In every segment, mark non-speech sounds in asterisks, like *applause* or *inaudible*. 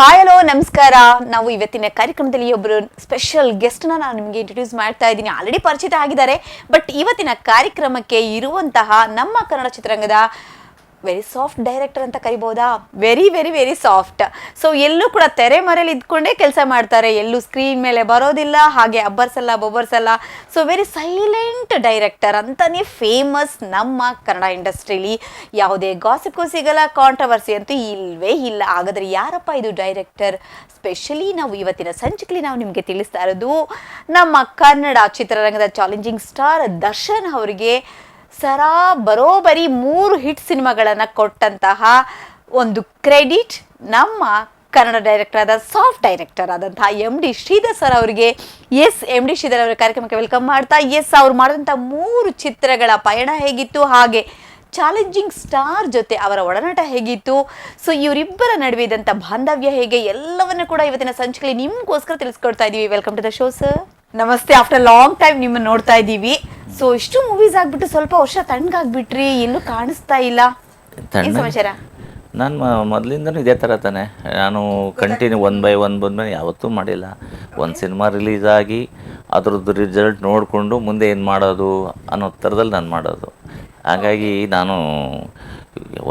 Hi hello ನಮಸ್ಕಾರ. ನಾವು ಇವತ್ತಿನ ಕಾರ್ಯಕ್ರಮದಲ್ಲಿ ಒಬ್ಬರು ಸ್ಪೆಷಲ್ ಗೆಸ್ಟ್ನ ನಾನು ನಿಮಗೆ ಇಂಟ್ರೊಡ್ಯೂಸ್ ಮಾಡ್ತಾ ಇದ್ದೀನಿ. ಆಲ್ರೆಡಿ ಪರಿಚಿತ ಆಗಿದ್ದಾರೆ. ಬಟ್ ಇವತ್ತಿನ ಕಾರ್ಯಕ್ರಮಕ್ಕೆ ಇರುವಂತಹ ನಮ್ಮ ಕನ್ನಡ ಚಿತ್ರರಂಗದ ವೆರಿ ಸಾಫ್ಟ್ ಡೈರೆಕ್ಟರ್ ಅಂತ ಕರಿಬೋದಾ? Very very very soft so ಎಲ್ಲೂ ಕೂಡ ತೆರೆ ಮರೆಯಲ್ಲಿ ಇದ್ಕೊಂಡೇ ಕೆಲಸ ಮಾಡ್ತಾರೆ. ಎಲ್ಲೂ ಸ್ಕ್ರೀನ್ ಮೇಲೆ ಬರೋದಿಲ್ಲ, ಹಾಗೆ ಅಬ್ಬರ್ಸಲ್ಲ ಬೊಬ್ಬರ್ಸಲ್ಲ ಸೊ ವೆರಿ ಸೈಲೆಂಟ್ ಡೈರೆಕ್ಟರ್ ಅಂತಾನೆ ಫೇಮಸ್ ನಮ್ಮ ಕನ್ನಡ ಇಂಡಸ್ಟ್ರಿಲಿ. ಯಾವುದೇ ಗಾಸಿಪ್ಗೂ ಸಿಗಲ್ಲ ಕಾಂಟ್ರವರ್ಸಿ ಅಂತೂ ಇಲ್ವೇ ಇಲ್ಲ. ಹಾಗಾದ್ರೆ ಯಾರಪ್ಪ ಇದು ಡೈರೆಕ್ಟರ್ ಸ್ಪೆಷಲಿ ನಾವು ಇವತ್ತಿನ ಸಂಚಿಕೆಲಿ ನಾವು ನಿಮಗೆ ತಿಳಿಸ್ತಾ ಇರೋದು ನಮ್ಮ ಕನ್ನಡ ಚಿತ್ರರಂಗದ ಚಾಲೆಂಜಿಂಗ್ ಸ್ಟಾರ್ ದರ್ಶನ್ ಅವರಿಗೆ ಸರಾ ಬರೋಬರಿ ಮೂರು ಹಿಟ್ ಸಿನಿಮಾಗಳನ್ನು ಕೊಟ್ಟಂತಹ ಒಂದು ಕ್ರೆಡಿಟ್ ನಮ್ಮ ಕನ್ನಡ ಡೈರೆಕ್ಟರ್ ಆದ ಸಾಫ್ಟ್ ಡೈರೆಕ್ಟರ್ ಆದಂತಹ ಎಂ ಡಿ ಶ್ರೀಧರ್ ಸರ್ ಅವರಿಗೆ. ಎಸ್, ಎಂ ಡಿ ಶ್ರೀಧರ್ ಅವರ ಕಾರ್ಯಕ್ರಮಕ್ಕೆ ವೆಲ್ಕಮ್ ಮಾಡ್ತಾ, ಎಸ್, ಅವ್ರು ಮಾಡಿದಂಥ ಮೂರು ಚಿತ್ರಗಳ ಪಯಣ ಹೇಗಿತ್ತು, ಹಾಗೆ ಚಾಲೆಂಜಿಂಗ್ ಸ್ಟಾರ್ ಜೊತೆ ಅವರ ಒಡನಾಟ ಹೇಗಿತ್ತು, ಸೊ ಇವರಿಬ್ಬರ ನಡುವೆ ಇದ್ದಂಥ ಬಾಂಧವ್ಯ ಹೇಗೆ, ಎಲ್ಲವನ್ನೂ ಕೂಡ ಇವತ್ತಿನ ಸಂಚಿಕೆಯಲ್ಲಿ ನಿಮಗೋಸ್ಕರ ತಿಳಿಸ್ಕೊಡ್ತಾ ಇದ್ದೀವಿ welcome to the show, sir. ನಮಸ್ತೆ. ಆಫ್ಟರ್ ಲಾಂಗ್ ಟೈಮ್ ನಿಮ್ಮನ್ನ ನೋಡ್ತಾ ಇದ್ದೀವಿ. ಸೊ ಇಷ್ಟು ಮೂವೀಸ್ ಆಗ್ಬಿಟ್ಟು ಸ್ವಲ್ಪ ವರ್ಷ ತಣ್ಣಗಾಗ್ಬಿಟ್ರಿ. ಎಲ್ಲೂ ಕಾಣಿಸ್ತಾ ಇಲ್ಲ. ಏನ್ ಸಮಾಚಾರ? ನಾನು ಮೊದಲಿಂದನೂ ಇದೇ ಥರ ತಾನೆ. ನಾನು ಕಂಟಿನ್ಯೂ ಒನ್ ಬೈ ಒನ್ ಬಂದ್ಮೇಲೆ ಯಾವತ್ತೂ ಮಾಡಿಲ್ಲ. ಒಂದು ಸಿನಿಮಾ ರಿಲೀಸ್ ಆಗಿ ಅದ್ರದ್ದು ರಿಸಲ್ಟ್ ನೋಡಿಕೊಂಡು ಮುಂದೆ ಏನು ಮಾಡೋದು ಅನ್ನೋ ಥರದಲ್ಲಿ ನಾನು ಮಾಡೋದು. ಹಾಗಾಗಿ ನಾನು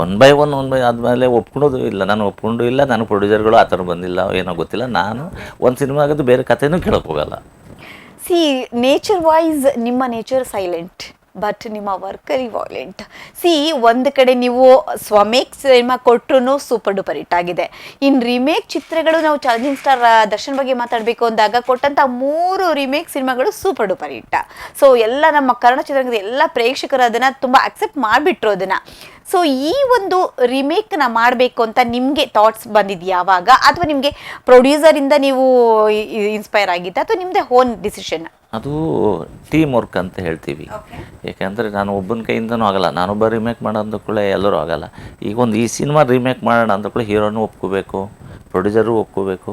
one by one one by ಆದಮೇಲೆ ಒಪ್ಕೊಳೋದು ಇಲ್ಲ. ನಾನು ಒಪ್ಕೊಂಡು ಇಲ್ಲ. ನಾನು ಪ್ರೊಡ್ಯೂಸರ್ಗಳು ಆ ಥರ ಬಂದಿಲ್ಲ. ಏನೋ ಗೊತ್ತಿಲ್ಲ. ನಾನು ಒಂದು ಸಿನಿಮಾ ಆಗೋದು ಬೇರೆ ಕಥೆನೂ ಕೇಳೋಕೆ ಹೋಗಲ್ಲ. ಸಿ ನೇಚರ್ ವೈಸ್ ನಿಮ್ಮ ನೇಚರ್ ಸೈಲೆಂಟ್ ಬಟ್ ನಿಮ್ಮ ವರ್ಕರಿ ವಾಲೆಂಟ್ ಸಿ ಒಂದು ಕಡೆ ನೀವು ಸ್ವಮೇಕ್ ಸಿನಿಮಾ ಕೊಟ್ಟರು ಸೂಪರ್ ಡೂಪರ್ ಹಿಟ್ ಆಗಿದೆ. ಇನ್ನು ರಿಮೇಕ್ ಚಿತ್ರಗಳು ನಾವು ಚಾಲೆಂಜಿಂಗ್ ಸ್ಟಾರ್ ದರ್ಶನ್ ಬಗ್ಗೆ ಮಾತಾಡಬೇಕು ಅಂದಾಗ ಕೊಟ್ಟಂಥ ಮೂರು ರಿಮೇಕ್ ಸಿನಿಮಾಗಳು ಸೂಪರ್ ಡೂಪರ್ ಹಿಟ್ ಸೊ ಎಲ್ಲ ನಮ್ಮ ಕನ್ನಡ ಚಿತ್ರರಂಗದ ಎಲ್ಲ ಪ್ರೇಕ್ಷಕರು ಅದನ್ನು ತುಂಬ ಅಕ್ಸೆಪ್ಟ್ ಮಾಡಿಬಿಟ್ರು ಅದನ್ನು. ಸೊ ಈ ಒಂದು ರಿಮೇಕ್ನ ಮಾಡಬೇಕು ಅಂತ ನಿಮಗೆ ಥಾಟ್ಸ್ ಬಂದಿದ್ದು ಯಾವಾಗ? ಅಥವಾ ನಿಮಗೆ ಪ್ರೊಡ್ಯೂಸರಿಂದ ನೀವು ಇನ್ಸ್ಪೈರ್ ಆಗಿದ್ದ? ಅಥವಾ ನಿಮ್ಮದೇ ಓನ್ ಡಿಸಿಷನ್ ಅದು ಟೀಮ್ ವರ್ಕ್ ಅಂತ ಹೇಳ್ತೀವಿ. ಯಾಕೆಂದರೆ ನಾನು ಒಬ್ಬನ ಕೈಯಿಂದನೂ ಆಗಲ್ಲ. ನಾನೊಬ್ಬ ರಿಮೇಕ್ ಮಾಡೋ ಕೂಡ ಎಲ್ಲರೂ ಆಗಲ್ಲ. ಈಗ ಒಂದು ಈ ಸಿನಿಮಾ ರಿಮೇಕ್ ಮಾಡೋಣ ಕೂಡ ಹೀರೋನು ಒಪ್ಕೋಬೇಕು ಪ್ರೊಡ್ಯೂಸರು ಒಪ್ಕೋಬೇಕು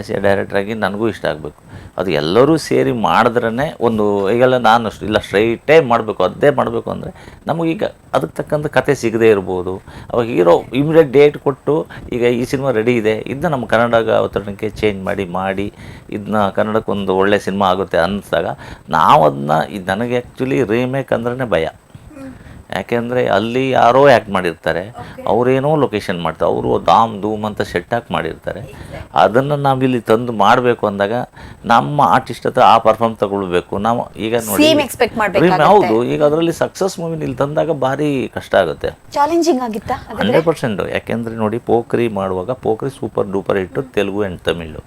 ಎಸ್ ಎ ಡೈರೆಕ್ಟ್ರಾಗಿ ನನಗೂ ಇಷ್ಟ ಆಗಬೇಕು. ಅದು ಎಲ್ಲರೂ ಸೇರಿ ಮಾಡಿದ್ರೇ ಒಂದು, ಈಗೆಲ್ಲ ನಾನು ಇಲ್ಲ ಸ್ಟ್ರೈಟೇ ಮಾಡಬೇಕು ಅದೇ ಮಾಡಬೇಕು ಅಂದರೆ ನಮಗೀಗ ಅದಕ್ಕೆ ತಕ್ಕಂಥ ಕತೆ ಸಿಗದೇ ಇರ್ಬೋದು. ಅವಾಗ ಹೀರೋ ಇಮಿಡಿಯೇಟ್ ಡೇಟ್ ಕೊಟ್ಟು ಈಗ ಈ ಸಿನಿಮಾ ರೆಡಿ ಇದೆ, ಇದನ್ನ ನಮ್ಮ ಕನ್ನಡ ಅವತರಣಕ್ಕೆ ಚೇಂಜ್ ಮಾಡಿ ಮಾಡಿ, ಇದನ್ನ ಕನ್ನಡಕ್ಕೊಂದು ಒಳ್ಳೆಯ ಒಳ್ಳೆ ಸಿನಿಮಾ ಆಗುತ್ತೆ ಅನ್ನಿಸ್ದಾಗ ನಾವು ಅದನ್ನ ಇದು ನನಗೆ ಆ್ಯಕ್ಚುಲಿ ರೀಮೇಕ್ ಅಂದ್ರೇ ಭಯ. ಯಾಕೆಂದರೆ ಅಲ್ಲಿ ಯಾರೋ ಆ್ಯಕ್ಟ್ ಮಾಡಿರ್ತಾರೆ. ಅವರೇನೋ ಲೊಕೇಶನ್ ಮಾಡ್ತಾರೆ. ಅವರು ದಾಮ್ ಧೂಮ್ ಅಂತ ಸೆಟ್ ಹಾಕಿ ಮಾಡಿರ್ತಾರೆ. ಅದನ್ನು ನಾವು ಇಲ್ಲಿ ತಂದು ಮಾಡಬೇಕು ಅಂದಾಗ ನಮ್ಮ ಆರ್ಟಿಸ್ಟ್ ಹತ್ರ ಆ ಪರ್ಫಾರ್ಮ್ ತಗೊಳ್ಬೇಕು. ನಾವು ಈಗ ನೋಡಿ ಹೌದು ಈಗ ಅದರಲ್ಲಿ ಸಕ್ಸಸ್ ಮೂವಿ ಇಲ್ಲಿ ತಂದಾಗ ಭಾರಿ ಕಷ್ಟ ಆಗುತ್ತೆ. ಚಾಲೆಂಜಿಂಗ್ ಆಗಿತ್ತಾ? Hundred percent. ಯಾಕೆಂದ್ರೆ ನೋಡಿ ಪೋಖ್ರಿ ಮಾಡುವಾಗ ಪೋಖ್ರಿ ಸೂಪರ್ ಡೂಪರ್ ಇಟ್ಟು ತೆಲುಗು ಆ್ಯಂಡ್ ತಮಿಳು.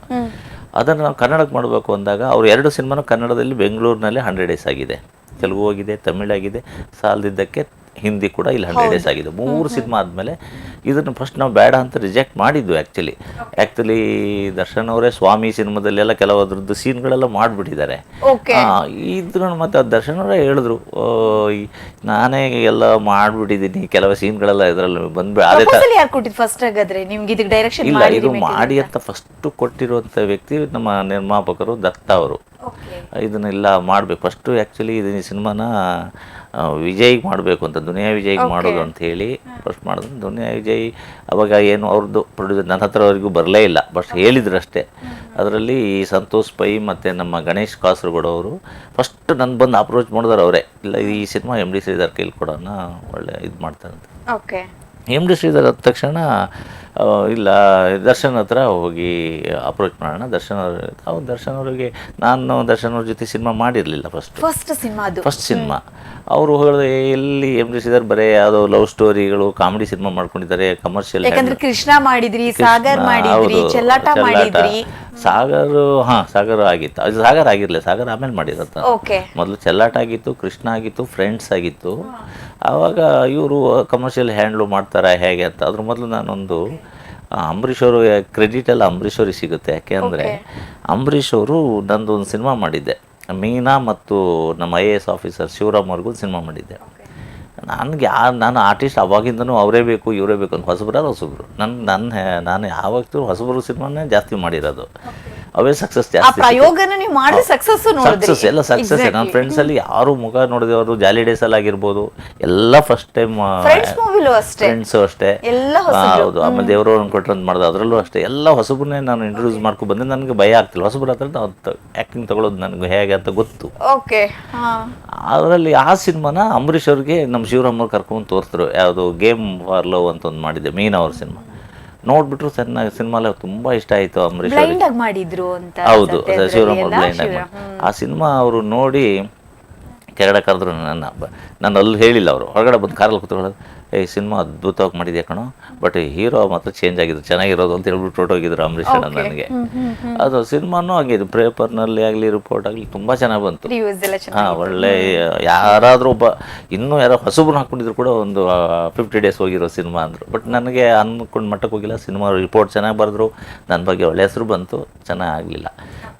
ಅದನ್ನು ನಾವು ಕನ್ನಡಕ್ಕೆ ಮಾಡಬೇಕು ಅಂದಾಗ ಅವ್ರು ಎರಡು ಸಿನಿಮಾನು ಕನ್ನಡದಲ್ಲಿ ಬೆಂಗಳೂರಿನಲ್ಲಿ ಹಂಡ್ರೆಡ್ ಡೇಸ್ ಆಗಿದೆ. ತೆಲುಗು ಆಗಿದೆ ತಮಿಳಾಗಿದೆ ಸಾಲದಿದ್ದಕ್ಕೆ ಹಿಂದಿ ಕೂಡ ಇಲ್ಲಿ ಹಂಡ್ರೆಡ್ ಡೇಸ್ ಆಗಿದೆ. ಮೂರು ಸಿನಿಮಾ ಆದಮೇಲೆ ಇದನ್ನು ಫಸ್ಟ್ ನಾವು ಬೇಡ ಅಂತ ರಿಜೆಕ್ಟ್ ಮಾಡಿದ್ವಿ ಆ್ಯಕ್ಚುಲಿ ಆ್ಯಕ್ಚುಲಿ ದರ್ಶನ್ ಅವರೇ ಸ್ವಾಮಿ ಸಿನಿಮಾದಲ್ಲೆಲ್ಲ ಕೆಲವದ್ರದ್ದು ಸೀನ್ಗಳೆಲ್ಲ ಮಾಡಿಬಿಟ್ಟಿದ್ದಾರೆ. ಇದ್ರು ಮತ್ತೆ ದರ್ಶನ್ ಅವರೇ ಹೇಳಿದ್ರು ನಾನೇ ಎಲ್ಲ ಮಾಡಿಬಿಟ್ಟಿದ್ದೀನಿ ಕೆಲವು ಸೀನ್ಗಳೆಲ್ಲ ಇದರಲ್ಲಿ ಬಂದ್ಬಿಟ್ಟು ಅದೇ ಡೈರೆಕ್ಷನ್ ಇಲ್ಲ ಇದು ಮಾಡಿ ಅಂತ ಫಸ್ಟ್ ಕೊಟ್ಟಿರುವಂಥ ವ್ಯಕ್ತಿ ನಮ್ಮ ನಿರ್ಮಾಪಕರು ದತ್ತ ಅವರು. ಇದನ್ನೆಲ್ಲ ಮಾಡಬೇಕು. ಫಸ್ಟು ಆ್ಯಕ್ಚುಲಿ ಇದನ್ನ ಈ ಸಿನಿಮಾನ ವಿಜಯ್ಗೆ ಮಾಡಬೇಕು ಅಂತ ದುನಿಯಾ ವಿಜಯ್ಗೆ ಮಾಡೋದು ಅಂತ ಹೇಳಿ ಫಸ್ಟ್ ಮಾಡಿದ್ರು ದುನಿಯಾ ವಿಜಯ್ ಅವಾಗ ಏನು ಅವ್ರದ್ದು ಪ್ರೊಡ್ಯೂಸರ್ ನನ್ನ ಹತ್ರವರೆಗೂ ಬರಲೇ ಇಲ್ಲ. ಬಟ್ ಹೇಳಿದ್ರು ಅಷ್ಟೇ. ಅದರಲ್ಲಿ ಈ ಸಂತೋಷ್ ಪೈ ಮತ್ತು ನಮ್ಮ ಗಣೇಶ್ ಕಾಸರಗೋಡು ಅವರು ಫಸ್ಟ್ ನನ್ನ ಬಂದು ಅಪ್ರೋಚ್ ಮಾಡಿದಾರೆ ಅವರೇ. ಇಲ್ಲ ಈ ಸಿನಿಮಾ ಎಂ ಡಿ ಶ್ರೀಧರ್ ಕೈಲಿ ಕೊಡೋಣ ಒಳ್ಳೆ ಇದು ಮಾಡ್ತಾರಂತೆ. ಓಕೆ ಎಂ ಡಿ ಶ್ರೀಧರ್ ಆದ ತಕ್ಷಣ ಇಲ್ಲ ದರ್ಶನ್ ಹತ್ರ ಹೋಗಿ ಅಪ್ರೋಚ್ ಮಾಡೋಣ. ದರ್ಶನ್ ಅವ್ರ ಅವ್ರು ದರ್ಶನ್ ಅವರಿಗೆ ನಾನು ದರ್ಶನ್ ಅವ್ರ ಜೊತೆ ಸಿನಿಮಾ ಮಾಡಿರಲಿಲ್ಲ ಫಸ್ಟ್ ಫಸ್ಟ್ ಸಿನಿಮಾ ಅದು. ಫಸ್ಟ್ ಸಿನಿಮಾ ಅವರು ಹೇಳಿದ್ರೆ ಎಲ್ಲಿ ಎಂ ಡಿ ಶ್ರೀಧರ್ ಬರೀ ಯಾವುದೋ ಲವ್ ಸ್ಟೋರಿಗಳು ಕಾಮಿಡಿ ಸಿನಿಮಾ ಮಾಡ್ಕೊಂಡಿದ್ದಾರೆ ಕಮರ್ಷಿಯಲ್ ಯಾಕಂದ್ರೆ ಕೃಷ್ಣ ಮಾಡಿದ್ರಿ ಸಾಗರ್ ಮಾಡಿದ್ರಿ ಚೆಲ್ಲಾಟ ಮಾಡಿದ್ರಿ. ಸಾಗರ್ ಹಾ ಸಾಗರ್ ಆಗಿತ್ತು. ಅದು ಸಾಗರ್ ಆಗಿರ್ಲಿಲ್ಲ ಸಾಗರ್ ಆಮೇಲೆ ಮಾಡಿದಂತ ಮೊದಲು ಚೆಲ್ಲಾಟ ಆಗಿತ್ತು ಕೃಷ್ಣ ಆಗಿತ್ತು ಫ್ರೆಂಡ್ಸ್ ಆಗಿತ್ತು. ಆವಾಗ ಇವರು ಕಮರ್ಷಿಯಲ್ ಹ್ಯಾಂಡ್ಲು ಮಾಡ್ತಾರೆ ಹೇಗೆ ಅಂತ. ಅದ್ರ ಮೊದಲು ನಾನೊಂದು ಅಂಬರೀಷ್ ಅವರು ಕ್ರೆಡಿಟ್ ಎಲ್ಲ ಅಂಬರೀಷ್ ಅವ್ರಿಗೆ ಸಿಗುತ್ತೆ. ಯಾಕೆ ಅಂದರೆ ಅಂಬರೀಷ್ ಅವರು ನಂದು ಒಂದು ಸಿನಿಮಾ ಮಾಡಿದ್ದೆ. ಮೀನಾ ಮತ್ತು ನಮ್ಮ I A S officer Shivaram ಅವ್ರಿಗೂ ಒಂದು ಸಿನಿಮಾ ಮಾಡಿದ್ದೆ. ನನಗೆ ಯಾ ನಾನು ಆರ್ಟಿಸ್ಟ್ ಅವಾಗಿಂದನೂ ಅವರೇ ಬೇಕು ಇವರೇ ಬೇಕು ಅಂತ ಹೊಸಬ್ರಾದ ಹೊಸಬ್ರು. ನನ್ನ ನನ್ನ ನಾನು ಯಾವತ್ತೂ ಹೊಸಬ್ರು ಸಿನಿಮಾನೇ ಜಾಸ್ತಿ ಮಾಡಿರೋದು. ಅವೇ ಸಕ್ಸಸ್ ಆ ಜಾಸ್ತಿ ಪ್ರಯೋಗನ ನೀವು ಮಾಡಿದ್ರೆ ಸಕ್ಸಸ್ ನೋಡಿದ್ರಿ. ಸಕ್ಸಸ್ ಎಲ್ಲ ಸಕ್ಸಸ್ ನನ್ನ ಫ್ರೆಂಡ್ಸ್ ಅಲ್ಲಿ ಯಾರು ಮುಖ ನೋಡಿದವರು ಜಾಲಿ ಡೇಸ್ ಅಲ್ಲಿ ಆಗಿರ್ಬೋದು. ಎಲ್ಲ ಫಸ್ಟ್ ಟೈಮ್ ಫ್ರೆಂಡ್ಸ್ ಮೂವಿಲು ಅಷ್ಟೇ. ಫ್ರೆಂಡ್ಸ್ ಅಷ್ಟೇ. ಎಲ್ಲ ಹೌದು. ಆಮೇಲೆ ದೇವರು ಕೊಟ್ಟರು ಅಂತ ಮಾಡಿದೆ. ಅದರಲ್ಲೂ ಅಷ್ಟೇ. ಎಲ್ಲ ಹೊಸಬನ್ನೇ ನಾನು ಇಂಟ್ರೊಡ್ಯೂಸ್ ಮಾಡ್ಕೊಂಡು ಬಂದೆ. ನನಗೆ ಭಯ ಆಗ್ತಿಲ್ಲ. ಹೊಸಬ್ರ ಹತ್ರ ಆಕ್ಟಿಂಗ್ ತಗೊಳ್ಳೋದು ನನಗೆ ಹೇಗೆ ಅಂತ ಗೊತ್ತು. ಓಕೆ ಹಾ. ಅದರಲ್ಲಿ ಆ ಸಿನಿಮಾನ ಅಂಬರೀಷ್ ಅವ್ರಿಗೆ ನಮ್ಮ ಶಿವರಾಮ್ ಅವ್ರು ಕರ್ಕೊಂಡು ತೋರಿಸಿದ್ರು. ಯಾವುದು ಗೇಮ್ ಫಾರ್ ಲವ್ ಅಂತ ಒಂದು ಮಾಡಿದ್ದೆ. ಮೀನ್ ಅವ್ರ ಸಿನಿಮಾ. ನೋಡ್ಬಿಟ್ರು ಚೆನ್ನಾಗಿ ಸಿನಿಮಾ ತುಂಬಾ ಇಷ್ಟ ಆಯ್ತು ಬ್ಲೈಂಡ್ ಆಗಿ ಮಾಡಿದ್ರು ಅಂತ ಹೌದು ಅನ್ಸುತ್ತೆ ಶಿವರಾಮ್ ಅವ್ರು ಎಲ್ಲ, ಬ್ಲೈಂಡ್ ಆಗಿ ಶಿವರಾಮ್. ಮಾಡಿ. ಆ ಸಿನಿಮಾ ಅವರು ನೋಡಿ ಕೆರಡ ಕರೆದ್ರು ನನ್ನ ನಾನು ಅಲ್ಲಿ ಹೇಳಿಲ್ಲ ಅವರು ಹೊರಗಡೆ ಬಂದು ಕಾರಲ್ಲಿ ಕೂತ್ಕೊಳ್ಳೋದು ಏ ಸಿನಿಮಾ ಅದ್ಭುತವಾಗಿ ಮಾಡಿದ್ಯಾ ಕಣೋ. ಬಟ್ ಹೀರೋ ಮಾತ್ರ ಚೇಂಜ್ ಆಗಿದ್ರು ಚೆನ್ನಾಗಿರೋದು ಅಂತ ಹೇಳ್ಬಿಟ್ಟು ಹೊರಟೋಗಿದ್ರು ಅಂಬರೀಷ್ ಅಣ್ಣ ನನಗೆ ಅದು ಸಿನಿಮಾನು ಆಗಿದೆ ಪೇಪರ್ನಲ್ಲಿ ಆಗಲಿ ರಿಪೋರ್ಟ್ ಆಗಲಿ ತುಂಬ ಚೆನ್ನಾಗಿ ಬಂತು. ಹಾಂ ಒಳ್ಳೆ ಯಾರಾದರೂ ಒಬ್ಬ ಇನ್ನೂ ಯಾರೋ ಹೊಸಬ್ರು ಹಾಕ್ಕೊಂಡಿದ್ರು ಕೂಡ ಒಂದು ಫಿಫ್ಟಿ ಡೇಸ್ ಹೋಗಿರೋ ಸಿನಿಮಾ ಅಂದರು. ಬಟ್ ನನಗೆ ಅಂದ್ಕೊಂಡು ಮಟ್ಟಕ್ಕೆ ಹೋಗಿಲ್ಲ ಸಿನಿಮಾ ರಿಪೋರ್ಟ್ ಚೆನ್ನಾಗಿ ಬರೆದ್ರು. ನನ್ನ ಬಗ್ಗೆ ಒಳ್ಳೆ ಹೆಸರು ಬಂತು ಚೆನ್ನಾಗಿ ಆಗಲಿಲ್ಲ.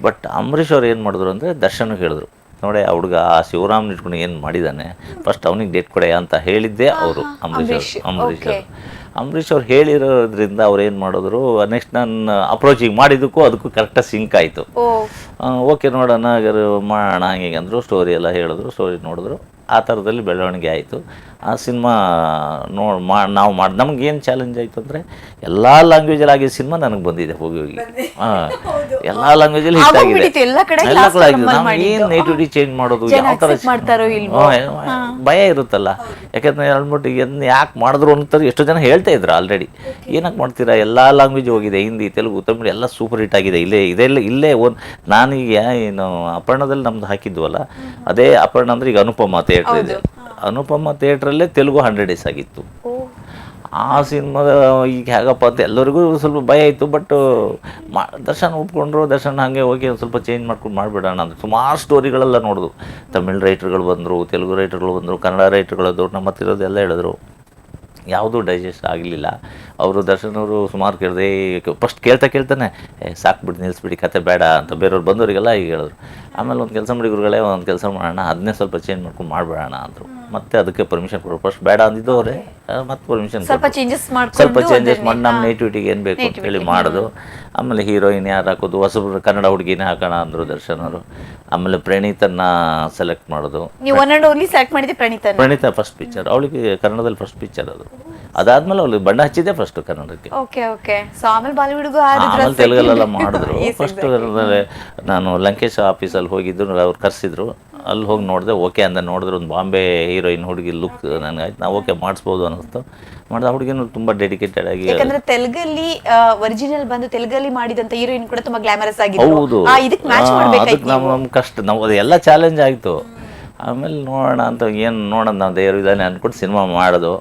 ಬಟ್ ಅಂಬರೀಷ್ ಅವ್ರು ಏನು ಮಾಡಿದ್ರು ಅಂದರೆ ದರ್ಶನ ಹೇಳಿದ್ರು. ನೋಡಿ ಆ ಹುಡುಗ ಆ ಶಿವರಾಮ್ ಇಟ್ಕೊಂಡು ಏನು ಮಾಡಿದ್ದಾನೆ ಫಸ್ಟ್ ಅವನಿಗೆ ಡೇಟ್ ಕೊಡೆ ಅಂತ ಹೇಳಿದ್ದೆ ಅವರು ಅಂಬರೀಷ್ ಅವರು ಅಂಬರೀಷ್ ಅವರು. ಅಂಬರೀಷ್ ಅವ್ರು ಹೇಳಿರೋದ್ರಿಂದ ಅವ್ರು ಏನು ಮಾಡಿದ್ರು ನೆಕ್ಸ್ಟ್ ನಾನು ಅಪ್ರೋಚಿಂಗ್ ಮಾಡಿದ್ದಕ್ಕೂ ಅದಕ್ಕೂ ಕರೆಕ್ಟಾಗಿ ಸಿಂಕ್ ಆಯಿತು. ಓಕೆ ನೋಡೋಣ ಮಾಡೋಣ ಹಂಗೆ ಅಂದರು ಸ್ಟೋರಿ ಎಲ್ಲ ಹೇಳಿದ್ರು ಸ್ಟೋರಿ ನೋಡಿದ್ರು. ಆ ಥರದಲ್ಲಿ ಬೆಳವಣಿಗೆ ಆಯಿತು. ಆ ಸಿನಿಮಾ ನೋ ಮಾ ನಾವು ಮಾಡಿ ನಮಗೇನು ಚಾಲೆಂಜ್ ಆಯಿತು ಅಂದರೆ ಎಲ್ಲ ಲ್ಯಾಂಗ್ವೇಜಲ್ಲಿ ಆಗಿದ್ದ ಸಿನಿಮಾ ನನಗೆ ಬಂದಿದೆ ಹೋಗಿ ಹೋಗಿ. ಹಾಂ. ಎಲ್ಲ ಲ್ಯಾಂಗ್ವೇಜಲ್ಲಿ ಹಿಟ್ ಆಗಿದೆ. ಎಲ್ಲ ಕಡೆ ಆಗಿದೆ ನಾವು ಏನು. ನೇಟಿವಿಟಿ ಚೇಂಜ್ ಮಾಡೋದು ಯಾವ ಥರ ಭಯ ಇರುತ್ತಲ್ಲ. ಯಾಕಂದ್ರೆ ಹೇಳ್ಬಿಟ್ಟು ಏನು ಯಾಕೆ ಮಾಡಿದ್ರು ಅಂತ ಎಷ್ಟೋ ಜನ ಹೇಳ್ತಾ ಇದ್ರು ಆಲ್ರೆಡಿ ಏನಕ್ಕೆ ಮಾಡ್ತೀರಾ? ಎಲ್ಲ ಲ್ಯಾಂಗ್ವೇಜ್ ಹೋಗಿದೆ ಹಿಂದಿ ತೆಲುಗು ತಮಿಳು ಎಲ್ಲ ಸೂಪರ್ ಹಿಟ್ ಆಗಿದೆ. ಇಲ್ಲೇ ಇದೆಲ್ಲ ಇಲ್ಲೇ ಒಂದು ನಾನೀಗ ಏನು ಅಪರ್ಣದಲ್ಲಿ ನಮ್ದು ಹಾಕಿದ್ವಲ್ಲ ಅದೇ ಅಪರ್ಣ ಅಂದ್ರೆ ಈಗ ಅನುಪಮ ಥಿಯೇಟ್ರ್ ಇದೆ ಅನುಪಮ ಥಿಯೇಟ್ರಲ್ಲೇ ತೆಲುಗು ಹಂಡ್ರೆಡ್ ಡೇಸ್ ಆಗಿತ್ತು. ಆ ಸಿನಿಮಾದ ಈಗ ಹೇಗಪ್ಪ ಅಂತ ಎಲ್ಲರಿಗೂ ಸ್ವಲ್ಪ ಭಯ ಇತ್ತು ಬಟ್ ಮಾ ದರ್ಶನ್ ಒಪ್ಕೊಂಡ್ರು ದರ್ಶನ್ ಹಾಗೆ ಹೋಗಿ ಒಂದು ಸ್ವಲ್ಪ ಚೇಂಜ್ ಮಾಡ್ಕೊಂಡು ಮಾಡಿಬಿಡೋಣ ಅಂತ. ಸುಮಾರು ಸ್ಟೋರಿಗಳೆಲ್ಲ ನೋಡಿದ್ರು ತಮಿಳ್ ರೈಟ್ರ್ಗಳು ಬಂದರು ತೆಲುಗು ರೈಟ್ರ್ಗಳು ಬಂದರು ಕನ್ನಡ ರೈಟರ್ಗಳದ್ದು ನಮ್ಮ ಹತ್ರ ಇರೋದೆಲ್ಲ ಹೇಳಿದ್ರು. ಯಾವುದೂ ಡೈಜೆಸ್ಟ್ ಆಗಲಿಲ್ಲ. ಅವರು ದರ್ಶನ್ ಅವರು ಸುಮಾರು ಕೇಳಿದೆ ಫಸ್ಟ್ ಕೇಳ್ತಾ ಕೇಳ್ತಾನೆ ಏ ಸಾಕ್ಬಿಟ್ಟು ನಿಲ್ಲಿಸ್ಬಿಡಿ ಕತೆ ಬೇಡ ಅಂತ ಬೇರೆಯವ್ರು ಬಂದವರಿಗೆಲ್ಲ ಈಗ ಹೇಳಿದ್ರು. ಆಮೇಲೆ ಒಂದು ಕೆಲಸ ಮಾಡಿ ಗುರುಗಳೇ ಒಂದು ಕೆಲಸ ಮಾಡೋಣ ಅದನ್ನೇ ಸ್ವಲ್ಪ ಚೇಂಜ್ ಮಾಡ್ಕೊಂಡು ಮಾಡಿಬಿಡೋಣ ಅಂದರು. ಮತ್ತೆ ಅದಕ್ಕೆ ಪರ್ಮಿಷನ್ ಕೊಡೋರು ಫಸ್ಟ್ ಬೇಡ ಅಂದಿದ್ದು ಅವರೇ. ಮತ್ತೆ ಪರ್ಮಿಷನ್ ಸ್ವಲ್ಪ ಚೇಂಜಸ್ ಸ್ವಲ್ಪ ಚೇಂಜಸ್ ಮಾಡಿ ನಮ್ಮ ನೇಟಿವಿಟಿಗೆ ಏನು ಬೇಕು ಅಂತ ಹೇಳಿ ಮಾಡೋದು. ಆಮೇಲೆ ಹೀರೋಯಿನ್ ಯಾರು ಹಾಕೋದು? ಹೊಸಬ್ರು ಕನ್ನಡ ಹುಡುಗಿನೇ ಹಾಕೋಣ ಅಂದರು ದರ್ಶನ್ ಅವರು. ಆಮೇಲೆ ಪ್ರಣೀತನ್ನ ಸೆಲೆಕ್ಟ್ ಮಾಡೋದು. ನೀವು ಒನ್ ಅಂಡ್ ಓನ್ಲಿ ಸೆಲೆಕ್ಟ್ ಮಾಡಿದ್ದೆ ಪ್ರಣೀತ ಪ್ರಣೀತ ಫಸ್ಟ್ ಪಿಕ್ಚರ್ ಅವಳಿಗೆ ಕನ್ನಡದಲ್ಲಿ ಫಸ್ಟ್ ಪಿಕ್ಚರ್ ಅದು. ಅದಾದ್ಮೇಲೆ ಅವಳಿಗೆ ಬಣ್ಣ ಹಚ್ಚಿದೆ ಫಸ್ಟ್ ಕನ್ನಡಕ್ಕೆ. ಓಕೆ ಓಕೆ ಸೊ ಆಮೇಲೆ ಬಾಲಿವುಡ್ಗೂ ಆಮೇಲೆ ತೆಲುಗಲ್ಲೆಲ್ಲ ಮಾಡಿದ್ರು. ಫಸ್ಟ್ ನಾನು ಲಂಕೇಶ್ ಆಫೀಸಲ್ಲಿ ಹೋಗಿದ್ದು ಅವ್ರು ಕರೆಸಿದ್ರು. ಅಲ್ಲಿ ಹೋಗಿ ನೋಡಿದೆ ಓಕೆ ಅಂದ ನೋಡಿದ್ರು. ಒಂದು ಬಾಂಬೆ ಹೀರೋಯಿನ್ ಹುಡುಗಿ ಲುಕ್ ನನಗಾಯ್ತು. ನಾವು ಓಕೆ ಮಾಡಿಸ್ಬೋದು ಅನ್ನಿಸ್ತು. ಮಾಡಿದ ಹುಡುಗಿನೂ ತುಂಬ ಡೆಡಿಕೇಟೆಡ್ ಆಗಿ ಯಾಕಂದ್ರೆ ತೆಲುಗಲ್ಲಿ ಒರಿಜಿನಲ್ ಬಂದು ತೆಲುಗಲ್ಲಿ ಮಾಡಿದಂತ ಹೀರೋಯಿನ್ ಕೂಡ ತುಂಬಾ ಗ್ಲಾಮರಸ್ ಆಗಿತ್ತು ಹೌದು. ಆ, ಇದಕ್ ಮ್ಯಾಚ್ ಆ, ಮಾಡ್ಬೇಕಾಯ್ತು ಅದಕ್ಕೆ ನಮ್ಮ ಕಷ್ಟ. ನಾವು ಅದು ಎಲ್ಲ ಚಾಲೆಂಜ್ ಆಯಿತು. ಆಮೇಲೆ ನೋಡೋಣ ಅಂತ ಏನು ನೋಡೋಣ ನಾವು ದೇವರು ಇದ್ದಾನೆ ಅಂದ್ಕೊಂಡು ಸಿನಿಮಾ ಮಾಡೋದು.